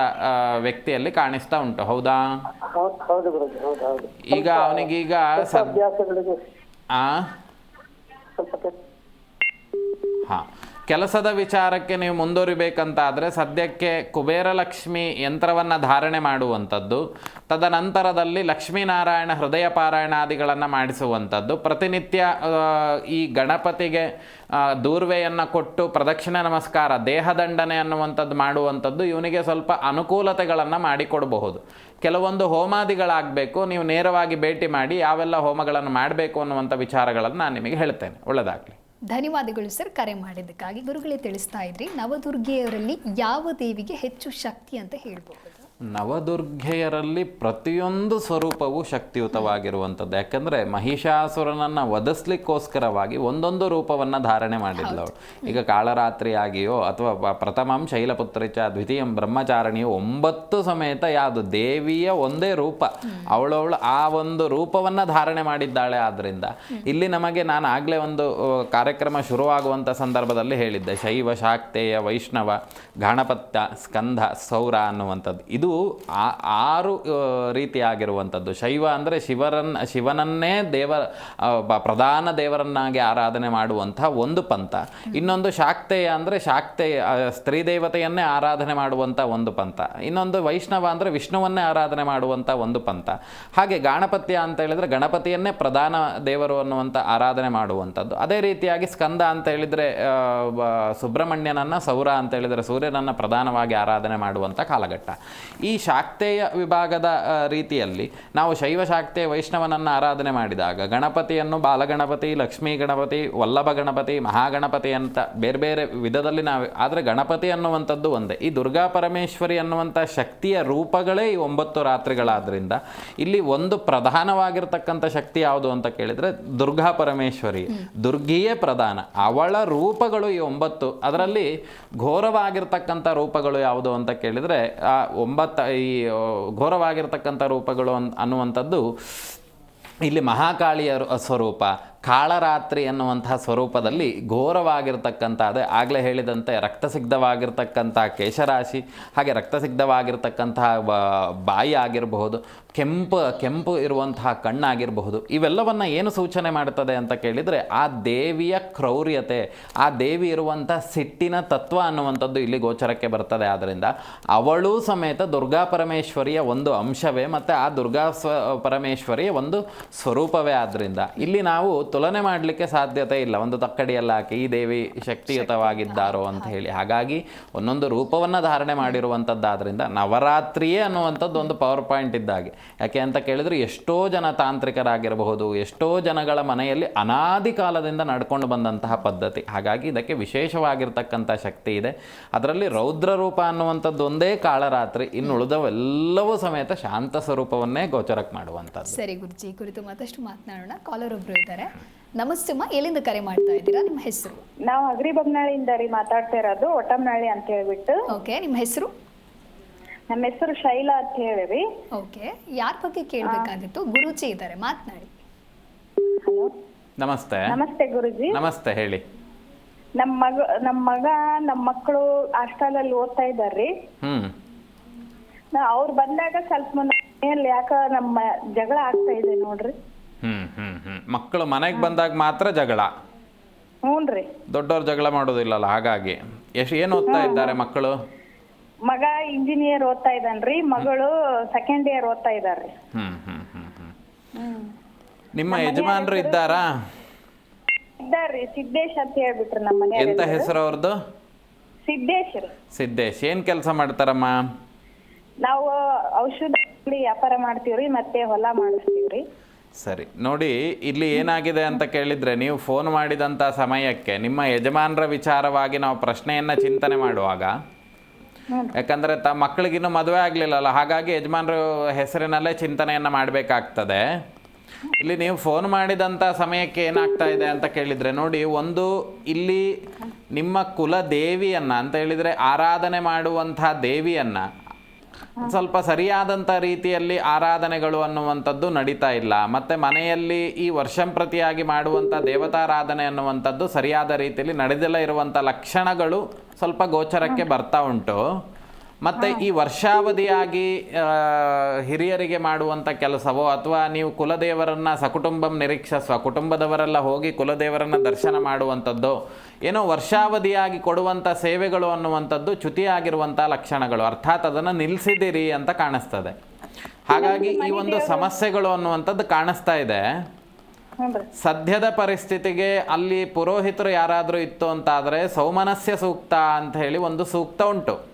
ವ್ಯಕ್ತಿಯಲ್ಲಿ ಕಾಣಿಸ್ತಾ ಉಂಟು. ಹೌದಾ? ಈಗ ಅವನಿಗೀಗ ಸ್ವಲ್ಪ ಕೆಲಸದ ವಿಚಾರಕ್ಕೆ ನೀವು ಮುಂದುವರಿಬೇಕಂತಾದರೆ ಸದ್ಯಕ್ಕೆ ಕುಬೇರಲಕ್ಷ್ಮಿ ಯಂತ್ರವನ್ನು ಧಾರಣೆ ಮಾಡುವಂಥದ್ದು, ತದನಂತರದಲ್ಲಿ ಲಕ್ಷ್ಮೀನಾರಾಯಣ ಹೃದಯ ಪಾರಾಯಣಾದಿಗಳನ್ನು ಮಾಡಿಸುವಂಥದ್ದು, ಪ್ರತಿನಿತ್ಯ ಈ ಗಣಪತಿಗೆ ದೂರ್ವೆಯನ್ನು ಕೊಟ್ಟು ಪ್ರದಕ್ಷಿಣೆ ನಮಸ್ಕಾರ, ದೇಹದಂಡನೆ ಅನ್ನುವಂಥದ್ದು ಮಾಡುವಂಥದ್ದು ಇವನಿಗೆ ಸ್ವಲ್ಪ ಅನುಕೂಲತೆಗಳನ್ನು ಮಾಡಿಕೊಡಬಹುದು. ಕೆಲವೊಂದು ಹೋಮಾದಿಗಳಾಗಬೇಕು, ನೀವು ನೇರವಾಗಿ ಭೇಟಿ ಮಾಡಿ ಯಾವೆಲ್ಲ ಹೋಮಗಳನ್ನು ಮಾಡಬೇಕು ಅನ್ನುವಂಥ ವಿಚಾರಗಳನ್ನು ನಾನು ನಿಮಗೆ ಹೇಳ್ತೇನೆ. ಒಳ್ಳೆಯದಾಗಲಿ ಧನ್ಯವಾದಗಳು ಸರ್ ಕರೆ ಮಾಡಿದ್ದಕ್ಕಾಗಿ. ಗುರುಗಳೇ ತಿಳಿಸ್ತಾ ಇದ್ರಿ ನವದುರ್ಗೆಯರಲ್ಲಿ ಯಾವ ದೇವಿಗೆ ಹೆಚ್ಚು ಶಕ್ತಿ ಅಂತ ಹೇಳ್ಬಹುದು ನವದುರ್ಗೆಯರಲ್ಲಿ ಪ್ರತಿಯೊಂದು ಸ್ವರೂಪವು ಶಕ್ತಿಯುತವಾಗಿರುವಂಥದ್ದು. ಯಾಕಂದರೆ ಮಹಿಷಾಸುರನನ್ನು ವಧಿಸ್ಲಿಕ್ಕೋಸ್ಕರವಾಗಿ ಒಂದೊಂದು ರೂಪವನ್ನು ಧಾರಣೆ ಮಾಡಿದ್ಲು ಅವಳು. ಈಗ ಕಾಳರಾತ್ರಿಯಾಗಿಯೋ ಅಥವಾ ಪ್ರಥಮಂ ಶೈಲಪುತ್ರಿಚ ದ್ವಿತೀಯಂ ಬ್ರಹ್ಮಚಾರಣಿಯೋ ಒಂಬತ್ತು ಸಮೇತ ಯಾವುದು ದೇವಿಯ ಒಂದೇ ರೂಪ. ಅವಳವಳು ಆ ಒಂದು ರೂಪವನ್ನು ಧಾರಣೆ ಮಾಡಿದ್ದಾಳೆ ಆದ್ದರಿಂದ ಇಲ್ಲಿ ನಮಗೆ ನಾನು ಆಗಲೇ ಒಂದು ಕಾರ್ಯಕ್ರಮ ಶುರುವಾಗುವಂಥ ಸಂದರ್ಭದಲ್ಲಿ ಹೇಳಿದ್ದೆ. ಶೈವ ಶಾಕ್ತೇಯ ವೈಷ್ಣವ ಗಣಪತ್ಯ ಸ್ಕಂಧ ಸೌರ ಅನ್ನುವಂಥದ್ದು. ಇದು ಆರು ರೀತಿಯಾಗಿರುವಂಥದ್ದು. ಶೈವ ಅಂದರೆ ಶಿವರನ್, ಶಿವನನ್ನೇ ದೇವ ಬ- ಪ್ರಧಾನ ದೇವರನ್ನಾಗಿ ಆರಾಧನೆ ಮಾಡುವಂಥ ಒಂದು ಪಂಥ. ಇನ್ನೊಂದು ಶಾಕ್ತೇಯ ಅಂದರೆ ಶಾಕ್ತೇಯ ಸ್ತ್ರೀ ದೇವತೆಯನ್ನೇ ಆರಾಧನೆ ಮಾಡುವಂಥ ಒಂದು ಪಂಥ. ಇನ್ನೊಂದು ವೈಷ್ಣವ ಅಂದರೆ ವಿಷ್ಣುವನ್ನೇ ಆರಾಧನೆ ಮಾಡುವಂಥ ಒಂದು ಪಂಥ. ಹಾಗೆ ಗಾಣಪತ್ಯ ಅಂತ ಹೇಳಿದರೆ ಗಣಪತಿಯನ್ನೇ ಪ್ರಧಾನ ದೇವರು ಅನ್ನುವಂಥ ಆರಾಧನೆ ಮಾಡುವಂಥದ್ದು. ಅದೇ ರೀತಿಯಾಗಿ ಸ್ಕಂದ ಅಂತ ಹೇಳಿದರೆ ಸುಬ್ರಹ್ಮಣ್ಯನನ್ನು, ಸೌರ ಅಂತ ಹೇಳಿದರೆ ಸೂರ್ಯನನ್ನು ಪ್ರಧಾನವಾಗಿ ಆರಾಧನೆ ಮಾಡುವಂಥ ಕಾಲಘಟ್ಟ. ಈ ಶಾಕ್ತೇಯ ವಿಭಾಗದ ರೀತಿಯಲ್ಲಿ ನಾವು ಶೈವ ಶಾಕ್ತೇಯ ವೈಷ್ಣವನನ್ನು ಆರಾಧನೆ ಮಾಡಿದಾಗ ಗಣಪತಿಯನ್ನು ಬಾಲಗಣಪತಿ ಲಕ್ಷ್ಮೀ ಗಣಪತಿ ವಲ್ಲಭ ಗಣಪತಿ ಮಹಾಗಣಪತಿ ಅಂತ ಬೇರೆ ಬೇರೆ ವಿಧದಲ್ಲಿ ನಾವು ಆದರೆ ಗಣಪತಿ ಅನ್ನುವಂಥದ್ದು ಒಂದೇ. ಈ ದುರ್ಗಾ ಪರಮೇಶ್ವರಿ ಅನ್ನುವಂಥ ಶಕ್ತಿಯ ರೂಪಗಳೇ ಈ ಒಂಬತ್ತು ರಾತ್ರಿಗಳಾದ್ರಿಂದ. ಇಲ್ಲಿ ಒಂದು ಪ್ರಧಾನವಾಗಿರ್ತಕ್ಕಂಥ ಶಕ್ತಿ ಯಾವುದು ಅಂತ ಕೇಳಿದರೆ ದುರ್ಗಾ ಪರಮೇಶ್ವರಿ. ದುರ್ಗಿಯೇ ಪ್ರಧಾನ. ಅವಳ ರೂಪಗಳು ಈ ಒಂಬತ್ತು. ಅದರಲ್ಲಿ ಘೋರವಾಗಿರ್ತಕ್ಕಂಥ ರೂಪಗಳು ಯಾವುದು ಅಂತ ಕೇಳಿದರೆ ಆ ಒಂಬತ್ತ ಈ ಆ, ಘೋರವಾಗಿರ್ತಕ್ಕಂಥ ರೂಪಗಳು ಅನ್- ಅನ್ನುವಂಥದ್ದು ಇಲ್ಲಿ ಮಹಾಕಾಳಿಯ ಸ್ವರೂಪ. ಕಾಳರಾತ್ರಿ ಎನ್ನುವಂತಹ ಸ್ವರೂಪದಲ್ಲಿ ಘೋರವಾಗಿರ್ತಕ್ಕಂಥ ಅದೇ ಆಗಲೇ ಹೇಳಿದಂತೆ ರಕ್ತಸಿಗ್ಧವಾಗಿರ್ತಕ್ಕಂಥ ಕೇಶರಾಶಿ, ಹಾಗೆ ರಕ್ತಸಿಗ್ಧವಾಗಿರ್ತಕ್ಕಂತಹ ಬಾಯಿ ಆಗಿರಬಹುದು, ಕೆಂಪು ಕೆಂಪು ಇರುವಂತಹ ಕಣ್ಣಾಗಿರಬಹುದು, ಇವೆಲ್ಲವನ್ನು ಏನು ಸೂಚನೆ ಮಾಡುತ್ತದೆ ಅಂತ ಕೇಳಿದರೆ ಆ ದೇವಿಯ ಕ್ರೌರ್ಯತೆ, ಆ ದೇವಿ ಇರುವಂಥ ಸಿಟ್ಟಿನ ತತ್ವ ಅನ್ನುವಂಥದ್ದು ಇಲ್ಲಿ ಗೋಚರಕ್ಕೆ ಬರ್ತದೆ. ಆದ್ದರಿಂದ ಅವಳೂ ಸಮೇತ ದುರ್ಗಾ ಪರಮೇಶ್ವರಿಯ ಒಂದು ಅಂಶವೇ, ಮತ್ತು ಆ ದುರ್ಗಾ ಸ್ವ, ಪರಮೇಶ್ವರಿಯ ಒಂದು ಸ್ವರೂಪವೇ. ಆದ್ದರಿಂದ ಇಲ್ಲಿ ನಾವು ತುಲನೆ ಮಾಡಲಿಕ್ಕೆ ಸಾಧ್ಯತೆ ಇಲ್ಲ. ಒಂದು ತಕ್ಕಡಿಯಲ್ಲಿ ಹಾಕಿ ಈ ದೇವಿ ಶಕ್ತಿಯುತವಾಗಿದ್ದಾರೋ ಅಂತ ಹೇಳಿ. ಹಾಗಾಗಿ ಒಂದೊಂದು ರೂಪವನ್ನು ಧಾರಣೆ ಮಾಡಿರುವಂಥದ್ದಾದ್ರಿಂದ ನವರಾತ್ರಿಯೇ ಅನ್ನುವಂಥದ್ದು ಒಂದು ಪವರ್ ಪಾಯಿಂಟ್ ಇದ್ದಾಗೆ. ಯಾಕೆ ಅಂತ ಕೇಳಿದ್ರೆ ಎಷ್ಟೋ ಜನ ತಾಂತ್ರಿಕರಾಗಿರಬಹುದು ಎಷ್ಟೋ ಜನಗಳ ಮನೆಯಲ್ಲಿ ಅನಾದಿ ಕಾಲದಿಂದ ನಡ್ಕೊಂಡು ಬಂದಂತಹ ಪದ್ಧತಿ. ಹಾಗಾಗಿ ಇದಕ್ಕೆ ವಿಶೇಷವಾಗಿರ್ತಕ್ಕಂಥ ಶಕ್ತಿ ಇದೆ. ಅದರಲ್ಲಿ ರೌದ್ರ ರೂಪ ಅನ್ನುವಂಥದ್ದು ಒಂದೇ ಕಾಳರಾತ್ರಿ ಇನ್ನು ಉಳಿದವೆಲ್ಲವೂ ಸಮೇತ ಶಾಂತ ಸ್ವರೂಪವನ್ನೇ ಗೋಚರಕ್ಕೆ ಮಾಡುವಂಥದ್ದು. ಸರಿ ಗುರುಜಿ ಕುರಿತು ಮತ್ತಷ್ಟು ಮಾತನಾಡೋಣ. ಕಾಲರ್ ಒಬ್ಬರು ಇದ್ದಾರೆ. ನಮಸ್ತೆ ಅಮ್ಮ ಎಲ್ಲಿಂದ ಕರೆ ಮಾಡ್ತಾ ಇದ್ದೀರಾ? ನಿಮ್ಮ ಹೆಸರು? ನಾವು ಅಗ್ರಿ ಬಗ್ನಾಳಿಯಿಂದ ರೀ ಮಾತಾಡ್ತಾ ಇರೋದು ಒಟ್ಟಮ್ನಾಳಿ ಅಂತ ಹೇಳ್ಬಿಟ್ಟು. ಓಕೆ ನಿಮ್ಮ ಹೆಸರು? ನಮ್ಮ ಹೆಸರು ಶೈಲಾ ಅಂತ ಹೇಳಿರಿ. ಓಕೆ ಯಾರ ಬಗ್ಗೆ ಕೇಳಬೇಕಾಗಿತ್ತು? ಗುರುಜಿ ಇದ್ದಾರೆ ಮಾತನಾಡಿ. ಹಲೋ. ನಮಸ್ತೆ. ನಮಸ್ತೆ ಗುರುಜಿ. ನಮಸ್ತೆ ಹೇಳಿ. ನಮ್ಮ ಮಗ ನಮ್ಮ ಮಗ ನಮ್ಮ ಮಕ್ಕಳು ಹಾಸ್ಟೆಲಲ್ಲಿ ಓದ್ತಾ ರೀ ಹ್ಮ್. ನಾ ಅವ್ರು ಬಂದಾಗ ಸ್ವಲ್ಪ ಮನೆಯಲ್ಲಿ ಯಾಕ ನಮ್ಮ ಜಗಳ ಆಗ್ತಾ ಇದೆ ನೋಡ್ರಿ. ಹ್ಮ್ ಹ್ಮ್ ಹ್ಮ್. ಮಕ್ಕಳು ಮನೆಗೆ ಬಂದಾಗ ಮಾತ್ರ ಜಗಳ. ಹ್ಞೂನ್ರಿ ದೊಡ್ಡವ್ರು ಜಗಳ ಮಾಡೋದಿಲ್ಲಲ್ಲ ಹಾಗಾಗಿ. ಎಷ್ಟು ಏನು ಓದ್ತಾ ಇದ್ದಾರೆ ಮಕ್ಕಳು? ಮಗ ಇಂಜಿನಿಯರ್ ಓದ್ತಾ ಇದ್ದಾನ್ರಿ ಮಗಳು ಸೆಕೆಂಡ್ ಇಯರ್ ಓದ್ತಾ ಇದ್ದಾರೆ ಹ್ಮ್ ಹ್ಮ್ ಹ್ಮ್ ಹ್ಮ್. ನಿಮ್ಮ ಯಜಮಾನರು ಇದ್ದಾರಾ? ಇದ್ದಾರ್ರಿ ಸಿದ್ದೇಶ್ ಅಂತ ಹೇಳ್ಬಿಟ್ರಿ ನಮ್ಮ ಮನೆ ಎಂತ ಹೆಸರು ಅವ್ರದ್ದು ಸಿದ್ದೇಶ್ ರೀ. ಸಿದ್ದೇಶ್ ಏನ್ ಕೆಲಸ ಮಾಡ್ತಾರಮ್ಮ? ನಾವು ಔಷಧ ಅಂಗ್ಡಿ ವ್ಯಾಪಾರ ಮಾಡ್ತೀವ್ರಿ ಮತ್ತೆ ಹೊಲ ಮಾಡಿಸ್ತೀವ್ರಿ. ಸರಿ. ನೋಡಿ ಇಲ್ಲಿ ಏನಾಗಿದೆ ಅಂತ ಕೇಳಿದರೆ ನೀವು ಫೋನ್ ಮಾಡಿದಂಥ ಸಮಯಕ್ಕೆ ನಿಮ್ಮ ಯಜಮಾನರ ವಿಚಾರವಾಗಿ ನಾವು ಪ್ರಶ್ನೆಯನ್ನು ಚಿಂತನೆ ಮಾಡುವಾಗ ಯಾಕಂದರೆ ತ ಮಕ್ಕಳಿಗಿನ್ನೂ ಮದುವೆ ಆಗಲಿಲ್ಲಲ್ಲ ಹಾಗಾಗಿ ಯಜಮಾನರ ಹೆಸರಿನಲ್ಲೇ ಚಿಂತನೆಯನ್ನು ಮಾಡಬೇಕಾಗ್ತದೆ. ಇಲ್ಲಿ ನೀವು ಫೋನ್ ಮಾಡಿದಂಥ ಸಮಯಕ್ಕೆ ಏನಾಗ್ತಾ ಇದೆ ಅಂತ ಕೇಳಿದರೆ ನೋಡಿ ಒಂದು ಇಲ್ಲಿ ನಿಮ್ಮ ಕುಲ ದೇವಿಯನ್ನು ಅಂತ ಹೇಳಿದರೆ ಆರಾಧನೆ ಮಾಡುವಂಥ ದೇವಿಯನ್ನು ಸ್ವಲ್ಪ ಸರಿಯಾದಂಥ ರೀತಿಯಲ್ಲಿ ಆರಾಧನೆಗಳು ಅನ್ನುವಂಥದ್ದು ನಡೀತಾ ಇಲ್ಲ. ಮತ್ತೆ ಮನೆಯಲ್ಲಿ ಈ ವರ್ಷಂಪ್ರತಿಯಾಗಿ ಮಾಡುವಂಥ ದೇವತಾರಾಧನೆ ಅನ್ನುವಂಥದ್ದು ಸರಿಯಾದ ರೀತಿಯಲ್ಲಿ ನಡೆದಿಲ್ಲ ಇರುವಂಥ ಲಕ್ಷಣಗಳು ಸ್ವಲ್ಪ ಗೋಚರಕ್ಕೆ ಬರ್ತಾ ಉಂಟು. ಮತ್ತು ಈ ವರ್ಷಾವಧಿಯಾಗಿ ಹಿರಿಯರಿಗೆ ಮಾಡುವಂಥ ಕೆಲಸವೋ ಅಥವಾ ನೀವು ಕುಲದೇವರನ್ನ ಸಕುಟುಂಬಂ ನಿರೀಕ್ಷಿಸುವ ಕುಟುಂಬದವರೆಲ್ಲ ಹೋಗಿ ಕುಲದೇವರನ್ನ ದರ್ಶನ ಮಾಡುವಂಥದ್ದು ಏನೋ ವರ್ಷಾವಧಿಯಾಗಿ ಕೊಡುವಂಥ ಸೇವೆಗಳು ಅನ್ನುವಂಥದ್ದು ಚ್ಯುತಿಯಾಗಿರುವಂಥ ಲಕ್ಷಣಗಳು. ಅರ್ಥಾತ್ ಅದನ್ನು ನಿಲ್ಲಿಸಿದಿರಿ ಅಂತ ಕಾಣಿಸ್ತದೆ. ಹಾಗಾಗಿ ಈ ಒಂದು ಸಮಸ್ಯೆಗಳು ಅನ್ನುವಂಥದ್ದು ಕಾಣಿಸ್ತಾ ಇದೆ. ಸದ್ಯದ ಪರಿಸ್ಥಿತಿಗೆ ಅಲ್ಲಿ ಪುರೋಹಿತರು ಯಾರಾದರೂ ಇತ್ತು ಅಂತಾದರೆ ಸೌಮನಸ್ಯ ಸೂಕ್ತ ಅಂತ ಹೇಳಿ ಒಂದು ಸೂಕ್ತ ಉಂಟು.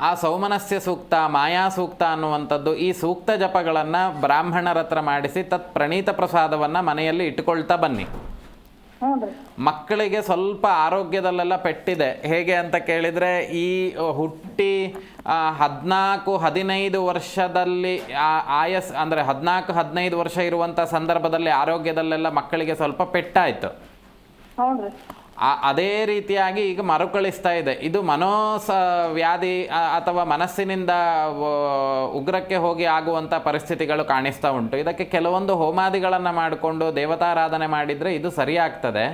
ಆ ಸೌಮನಸ್ಯ ಸೂಕ್ತ ಮಾಯಾ ಸೂಕ್ತ ಅನ್ನುವಂಥದ್ದು ಈ ಸೂಕ್ತ ಜಪಗಳನ್ನ ಬ್ರಾಹ್ಮಣರ ಹತ್ರ ಮಾಡಿಸಿ ತತ್ ಪ್ರಣೀತ ಪ್ರಸಾದವನ್ನ ಮನೆಯಲ್ಲಿ ಇಟ್ಟುಕೊಳ್ತಾ ಬನ್ನಿ. ಮಕ್ಕಳಿಗೆ ಸ್ವಲ್ಪ ಆರೋಗ್ಯದಲ್ಲೆಲ್ಲ ಪೆಟ್ಟಿದೆ. ಹೇಗೆ ಅಂತ ಕೇಳಿದ್ರೆ ಈ ಹುಟ್ಟಿ ಹದಿನಾಲ್ಕು ಹದಿನೈದು ವರ್ಷದಲ್ಲಿ ಆ- ಆಯಸ್ ಅಂದ್ರೆ ಹದಿನಾಲ್ಕು ಹದಿನೈದು ವರ್ಷ ಇರುವಂಥ ಸಂದರ್ಭದಲ್ಲಿ ಆರೋಗ್ಯದಲ್ಲೆಲ್ಲ ಮಕ್ಕಳಿಗೆ ಸ್ವಲ್ಪ ಪೆಟ್ಟಾಯಿತು. ಅದೇ ರೀತಿಯಾಗಿ ಈಗ ಮರುಕಳಿಸ್ತಾ ಇದೆ. ಇದು ಮನೋಸ ವ್ಯಾಧಿ ಅಥವಾ ಮನಸ್ಸಿನಿಂದ ಉಗ್ರಕ್ಕೆ ಹೋಗಿ ಆಗುವಂಥ ಪರಿಸ್ಥಿತಿಗಳು ಕಾಣಿಸ್ತಾ ಉಂಟು. ಇದಕ್ಕೆ ಕೆಲವೊಂದು ಹೋಮಾದಿಗಳನ್ನು ಮಾಡಿಕೊಂಡು ದೇವತಾರಾಧನೆ ಮಾಡಿದರೆ ಇದು ಸರಿಯಾಗ್ತದೆ.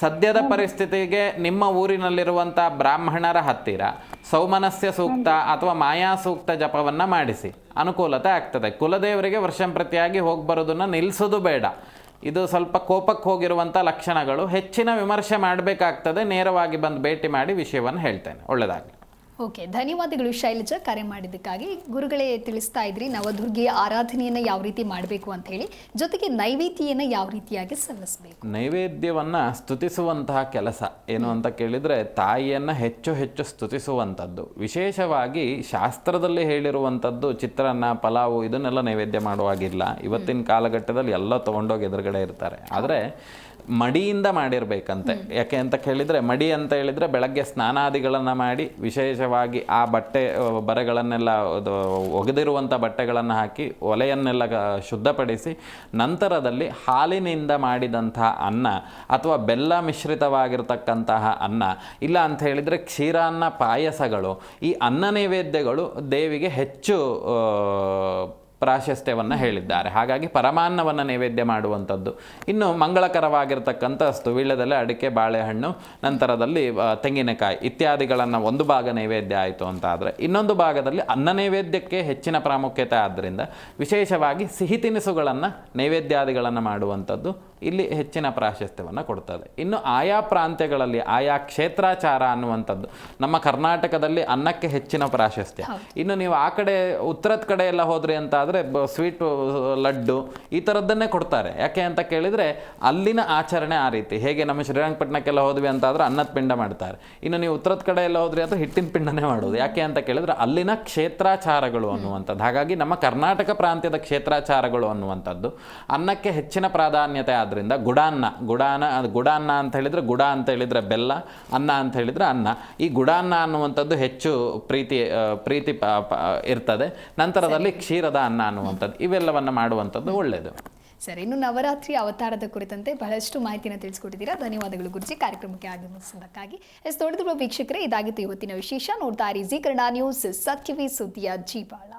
ಸದ್ಯದ ಪರಿಸ್ಥಿತಿಗೆ ನಿಮ್ಮ ಊರಿನಲ್ಲಿರುವಂಥ ಬ್ರಾಹ್ಮಣರ ಹತ್ತಿರ ಸೌಮನಸ್ಯ ಸೂಕ್ತ ಅಥವಾ ಮಾಯಾ ಸೂಕ್ತ ಜಪವನ್ನು ಮಾಡಿಸಿ. ಅನುಕೂಲತೆ ಆಗ್ತದೆ. ಕುಲದೇವರಿಗೆ ವರ್ಷಂಪ್ರತಿಯಾಗಿ ಹೋಗಿ ಬರೋದನ್ನು ನಿಲ್ಲಿಸೋದು ಬೇಡ. ಇದು ಸ್ವಲ್ಪ ಕೋಪಕ್ಕೆ ಹೋಗಿರುವಂಥ ಲಕ್ಷಣಗಳು ಹೆಚ್ಚಿನ ವಿಮರ್ಶೆ ಮಾಡಬೇಕಾಗ್ತದೆ, ನೇರವಾಗಿ ಬಂದು ಭೇಟಿ ಮಾಡಿ ವಿಷಯವನ್ನು ಹೇಳ್ತೇನೆ. ಒಳ್ಳೆಯದಾಗಲಿ ಓಕೆ ಧನ್ಯವಾದಗಳು ಶೈಲಜಾ ಕರೆ ಮಾಡಿದ್ದಕ್ಕಾಗಿ. ಗುರುಗಳೇ ತಿಳಿಸ್ತಾ ಇದ್ರಿ ನವದುರ್ಗಿಯ ಆರಾಧನೆಯನ್ನ ಯಾವ ರೀತಿ ಮಾಡಬೇಕು ಅಂತ ಹೇಳಿ. ಜೊತೆಗೆ ನೈವೇದ್ಯನ ಯಾವ ರೀತಿಯಾಗಿ ಸಲ್ಲಿಸಬೇಕು? ನೈವೇದ್ಯವನ್ನು ಸ್ತುತಿಸುವಂತಹ ಕೆಲಸ. ಏನು ಅಂತ ಕೇಳಿದರೆ ತಾಯಿಯನ್ನು ಹೆಚ್ಚು ಹೆಚ್ಚು ಸ್ತುತಿಸುವಂಥದ್ದು. ವಿಶೇಷವಾಗಿ ಶಾಸ್ತ್ರದಲ್ಲಿ ಹೇಳಿರುವಂಥದ್ದು ಚಿತ್ರಾನ್ನ ಪಲಾವು ಇದನ್ನೆಲ್ಲ ನೈವೇದ್ಯ ಮಾಡುವಾಗಿಲ್ಲ. ಇವತ್ತಿನ ಕಾಲಘಟ್ಟದಲ್ಲಿ ಎಲ್ಲ ತೊಗೊಂಡೋಗಿ ಎದುರುಗಡೆ ಇರ್ತಾರೆ. ಆದರೆ ಮಡಿಯಿಂದ ಮಾಡಿರಬೇಕಂತೆ. ಯಾಕೆ ಅಂತ ಕೇಳಿದರೆ ಮಡಿ ಅಂತ ಹೇಳಿದರೆ ಬೆಳಗ್ಗೆ ಸ್ನಾನಾದಿಗಳನ್ನು ಮಾಡಿ ವಿಶೇಷವಾಗಿ ಆ ಬಟ್ಟೆ ಬರೆಗಳನ್ನೆಲ್ಲ ಒಗೆದಿರುವಂಥ ಬಟ್ಟೆಗಳನ್ನು ಹಾಕಿ ಒಲೆಯನ್ನೆಲ್ಲ ಶುದ್ಧಪಡಿಸಿ ನಂತರದಲ್ಲಿ ಹಾಲಿನಿಂದ ಮಾಡಿದಂತಹ ಅನ್ನ ಅಥವಾ ಬೆಲ್ಲ ಮಿಶ್ರಿತವಾಗಿರ್ತಕ್ಕಂತಹ ಅನ್ನ ಇಲ್ಲ ಅಂತ ಹೇಳಿದರೆ ಕ್ಷೀರಾನ್ನ ಪಾಯಸಗಳು ಈ ಅನ್ನ ನೈವೇದ್ಯಗಳು ದೇವಿಗೆ ಹೆಚ್ಚು ಪ್ರಾಶಸ್ತ್ಯವನ್ನು ಹೇಳಿದ್ದಾರೆ. ಹಾಗಾಗಿ ಪರಮಾನ್ನವನ್ನು ನೈವೇದ್ಯ ಮಾಡುವಂಥದ್ದು. ಇನ್ನು ಮಂಗಳಕರವಾಗಿರ್ತಕ್ಕಂಥ ವೀಳ್ಯದೆಲೆ, ಅಡಿಕೆ, ಬಾಳೆಹಣ್ಣು, ನಂತರದಲ್ಲಿ ತೆಂಗಿನಕಾಯಿ ಇತ್ಯಾದಿಗಳನ್ನು ಒಂದು ಭಾಗ ನೈವೇದ್ಯ ಆಯಿತು ಅಂತ ಆದರೆ ಇನ್ನೊಂದು ಭಾಗದಲ್ಲಿ ಅನ್ನ ನೈವೇದ್ಯಕ್ಕೆ ಹೆಚ್ಚಿನ ಪ್ರಾಮುಖ್ಯತೆ ಆದ್ದರಿಂದ ವಿಶೇಷವಾಗಿ ಸಿಹಿ ತಿನಿಸುಗಳನ್ನು ನೈವೇದ್ಯಾದಿಗಳನ್ನು ಮಾಡುವಂಥದ್ದು ಇಲ್ಲಿ ಹೆಚ್ಚಿನ ಪ್ರಾಶಸ್ತ್ಯವನ್ನು ಕೊಡ್ತದೆ. ಇನ್ನು ಆಯಾ ಪ್ರಾಂತ್ಯಗಳಲ್ಲಿ ಆಯಾ ಕ್ಷೇತ್ರಾಚಾರ ಅನ್ನುವಂಥದ್ದು ನಮ್ಮ ಕರ್ನಾಟಕದಲ್ಲಿ ಅನ್ನಕ್ಕೆ ಹೆಚ್ಚಿನ ಪ್ರಾಶಸ್ತ್ಯ. ಇನ್ನು ನೀವು ಆ ಕಡೆ ಉತ್ತರದ ಕಡೆ ಎಲ್ಲ ಹೋದ್ರಿ ಅಂತ ಆದರೆ ಸ್ವೀಟು ಲಡ್ಡು ಈ ಥರದ್ದನ್ನೇ ಕೊಡ್ತಾರೆ. ಯಾಕೆ ಅಂತ ಕೇಳಿದರೆ ಅಲ್ಲಿನ ಆಚರಣೆ ಆ ರೀತಿ. ಹೇಗೆ ನಮ್ಮ ಶ್ರೀರಂಗಪಟ್ಟಣಕ್ಕೆಲ್ಲ ಹೋದ್ವಿ ಅಂತ ಆದರೆ ಅನ್ನದ ಪಿಂಡ ಮಾಡ್ತಾರೆ. ಇನ್ನು ನೀವು ಉತ್ತರದ ಕಡೆ ಎಲ್ಲ ಹೋದ್ರಿ ಅಂತ ಹಿಟ್ಟಿನ ಪಿಂಡನೇ ಮಾಡೋದು. ಯಾಕೆ ಅಂತ ಕೇಳಿದರೆ ಅಲ್ಲಿನ ಕ್ಷೇತ್ರಾಚಾರಗಳು ಅನ್ನುವಂಥದ್ದು. ಹಾಗಾಗಿ ನಮ್ಮ ಕರ್ನಾಟಕ ಪ್ರಾಂತ್ಯದ ಕ್ಷೇತ್ರಾಚಾರಗಳು ಅನ್ನುವಂಥದ್ದು ಅನ್ನಕ್ಕೆ ಹೆಚ್ಚಿನ ಪ್ರಾಧಾನ್ಯತೆ ಆದ್ದರಿಂದ ಗುಡಾನ್ನ ಗುಡಾನ ಗುಡಾನ್ನ ಅಂತ ಹೇಳಿದರೆ ಗುಡ ಅಂತ ಹೇಳಿದರೆ ಬೆಲ್ಲ ಅನ್ನ ಅಂತ ಹೇಳಿದರೆ ಅನ್ನ. ಈ ಗುಡಾನ್ನ ಅನ್ನುವಂಥದ್ದು ಹೆಚ್ಚು ಪ್ರೀತಿ ಪ್ರೀತಿ ಇರ್ತದೆ. ನಂತರದಲ್ಲಿ ಕ್ಷೀರದ ಅನ್ನ ಅನ್ನುವಂಥದ್ದು ಇವೆಲ್ಲವನ್ನು ಮಾಡುವಂಥದ್ದು ಒಳ್ಳೆಯದು ಸರಿ ಇನ್ನು ನವರಾತ್ರಿ ಅವತಾರದ ಕುರಿತಂತೆ ಬಹಳಷ್ಟು ಮಾಹಿತಿಯನ್ನು ತಿಳಿಸ್ಕೊಟ್ಟಿದ್ದೀರಾ. ಧನ್ಯವಾದಗಳು ಗುರುಜಿ. ಕಾರ್ಯಕ್ರಮಕ್ಕೆ ಆಗಮಿಸಿದ್ದಕ್ಕಾಗಿ ಎಸ್ ನೋಡಿದ್ರು ವೀಕ್ಷಕರೇ ಇದಾಗಿತ್ತು ಇವತ್ತಿನ ವಿಶೇಷ. ನೋಡ್ತಾ ಇರಿ ಜಿ ಕನ್ನಡ ನ್ಯೂಸ್ ಸತ್ಯವೇ ಸುದ್ದಿಯ ಜೀವಾಳ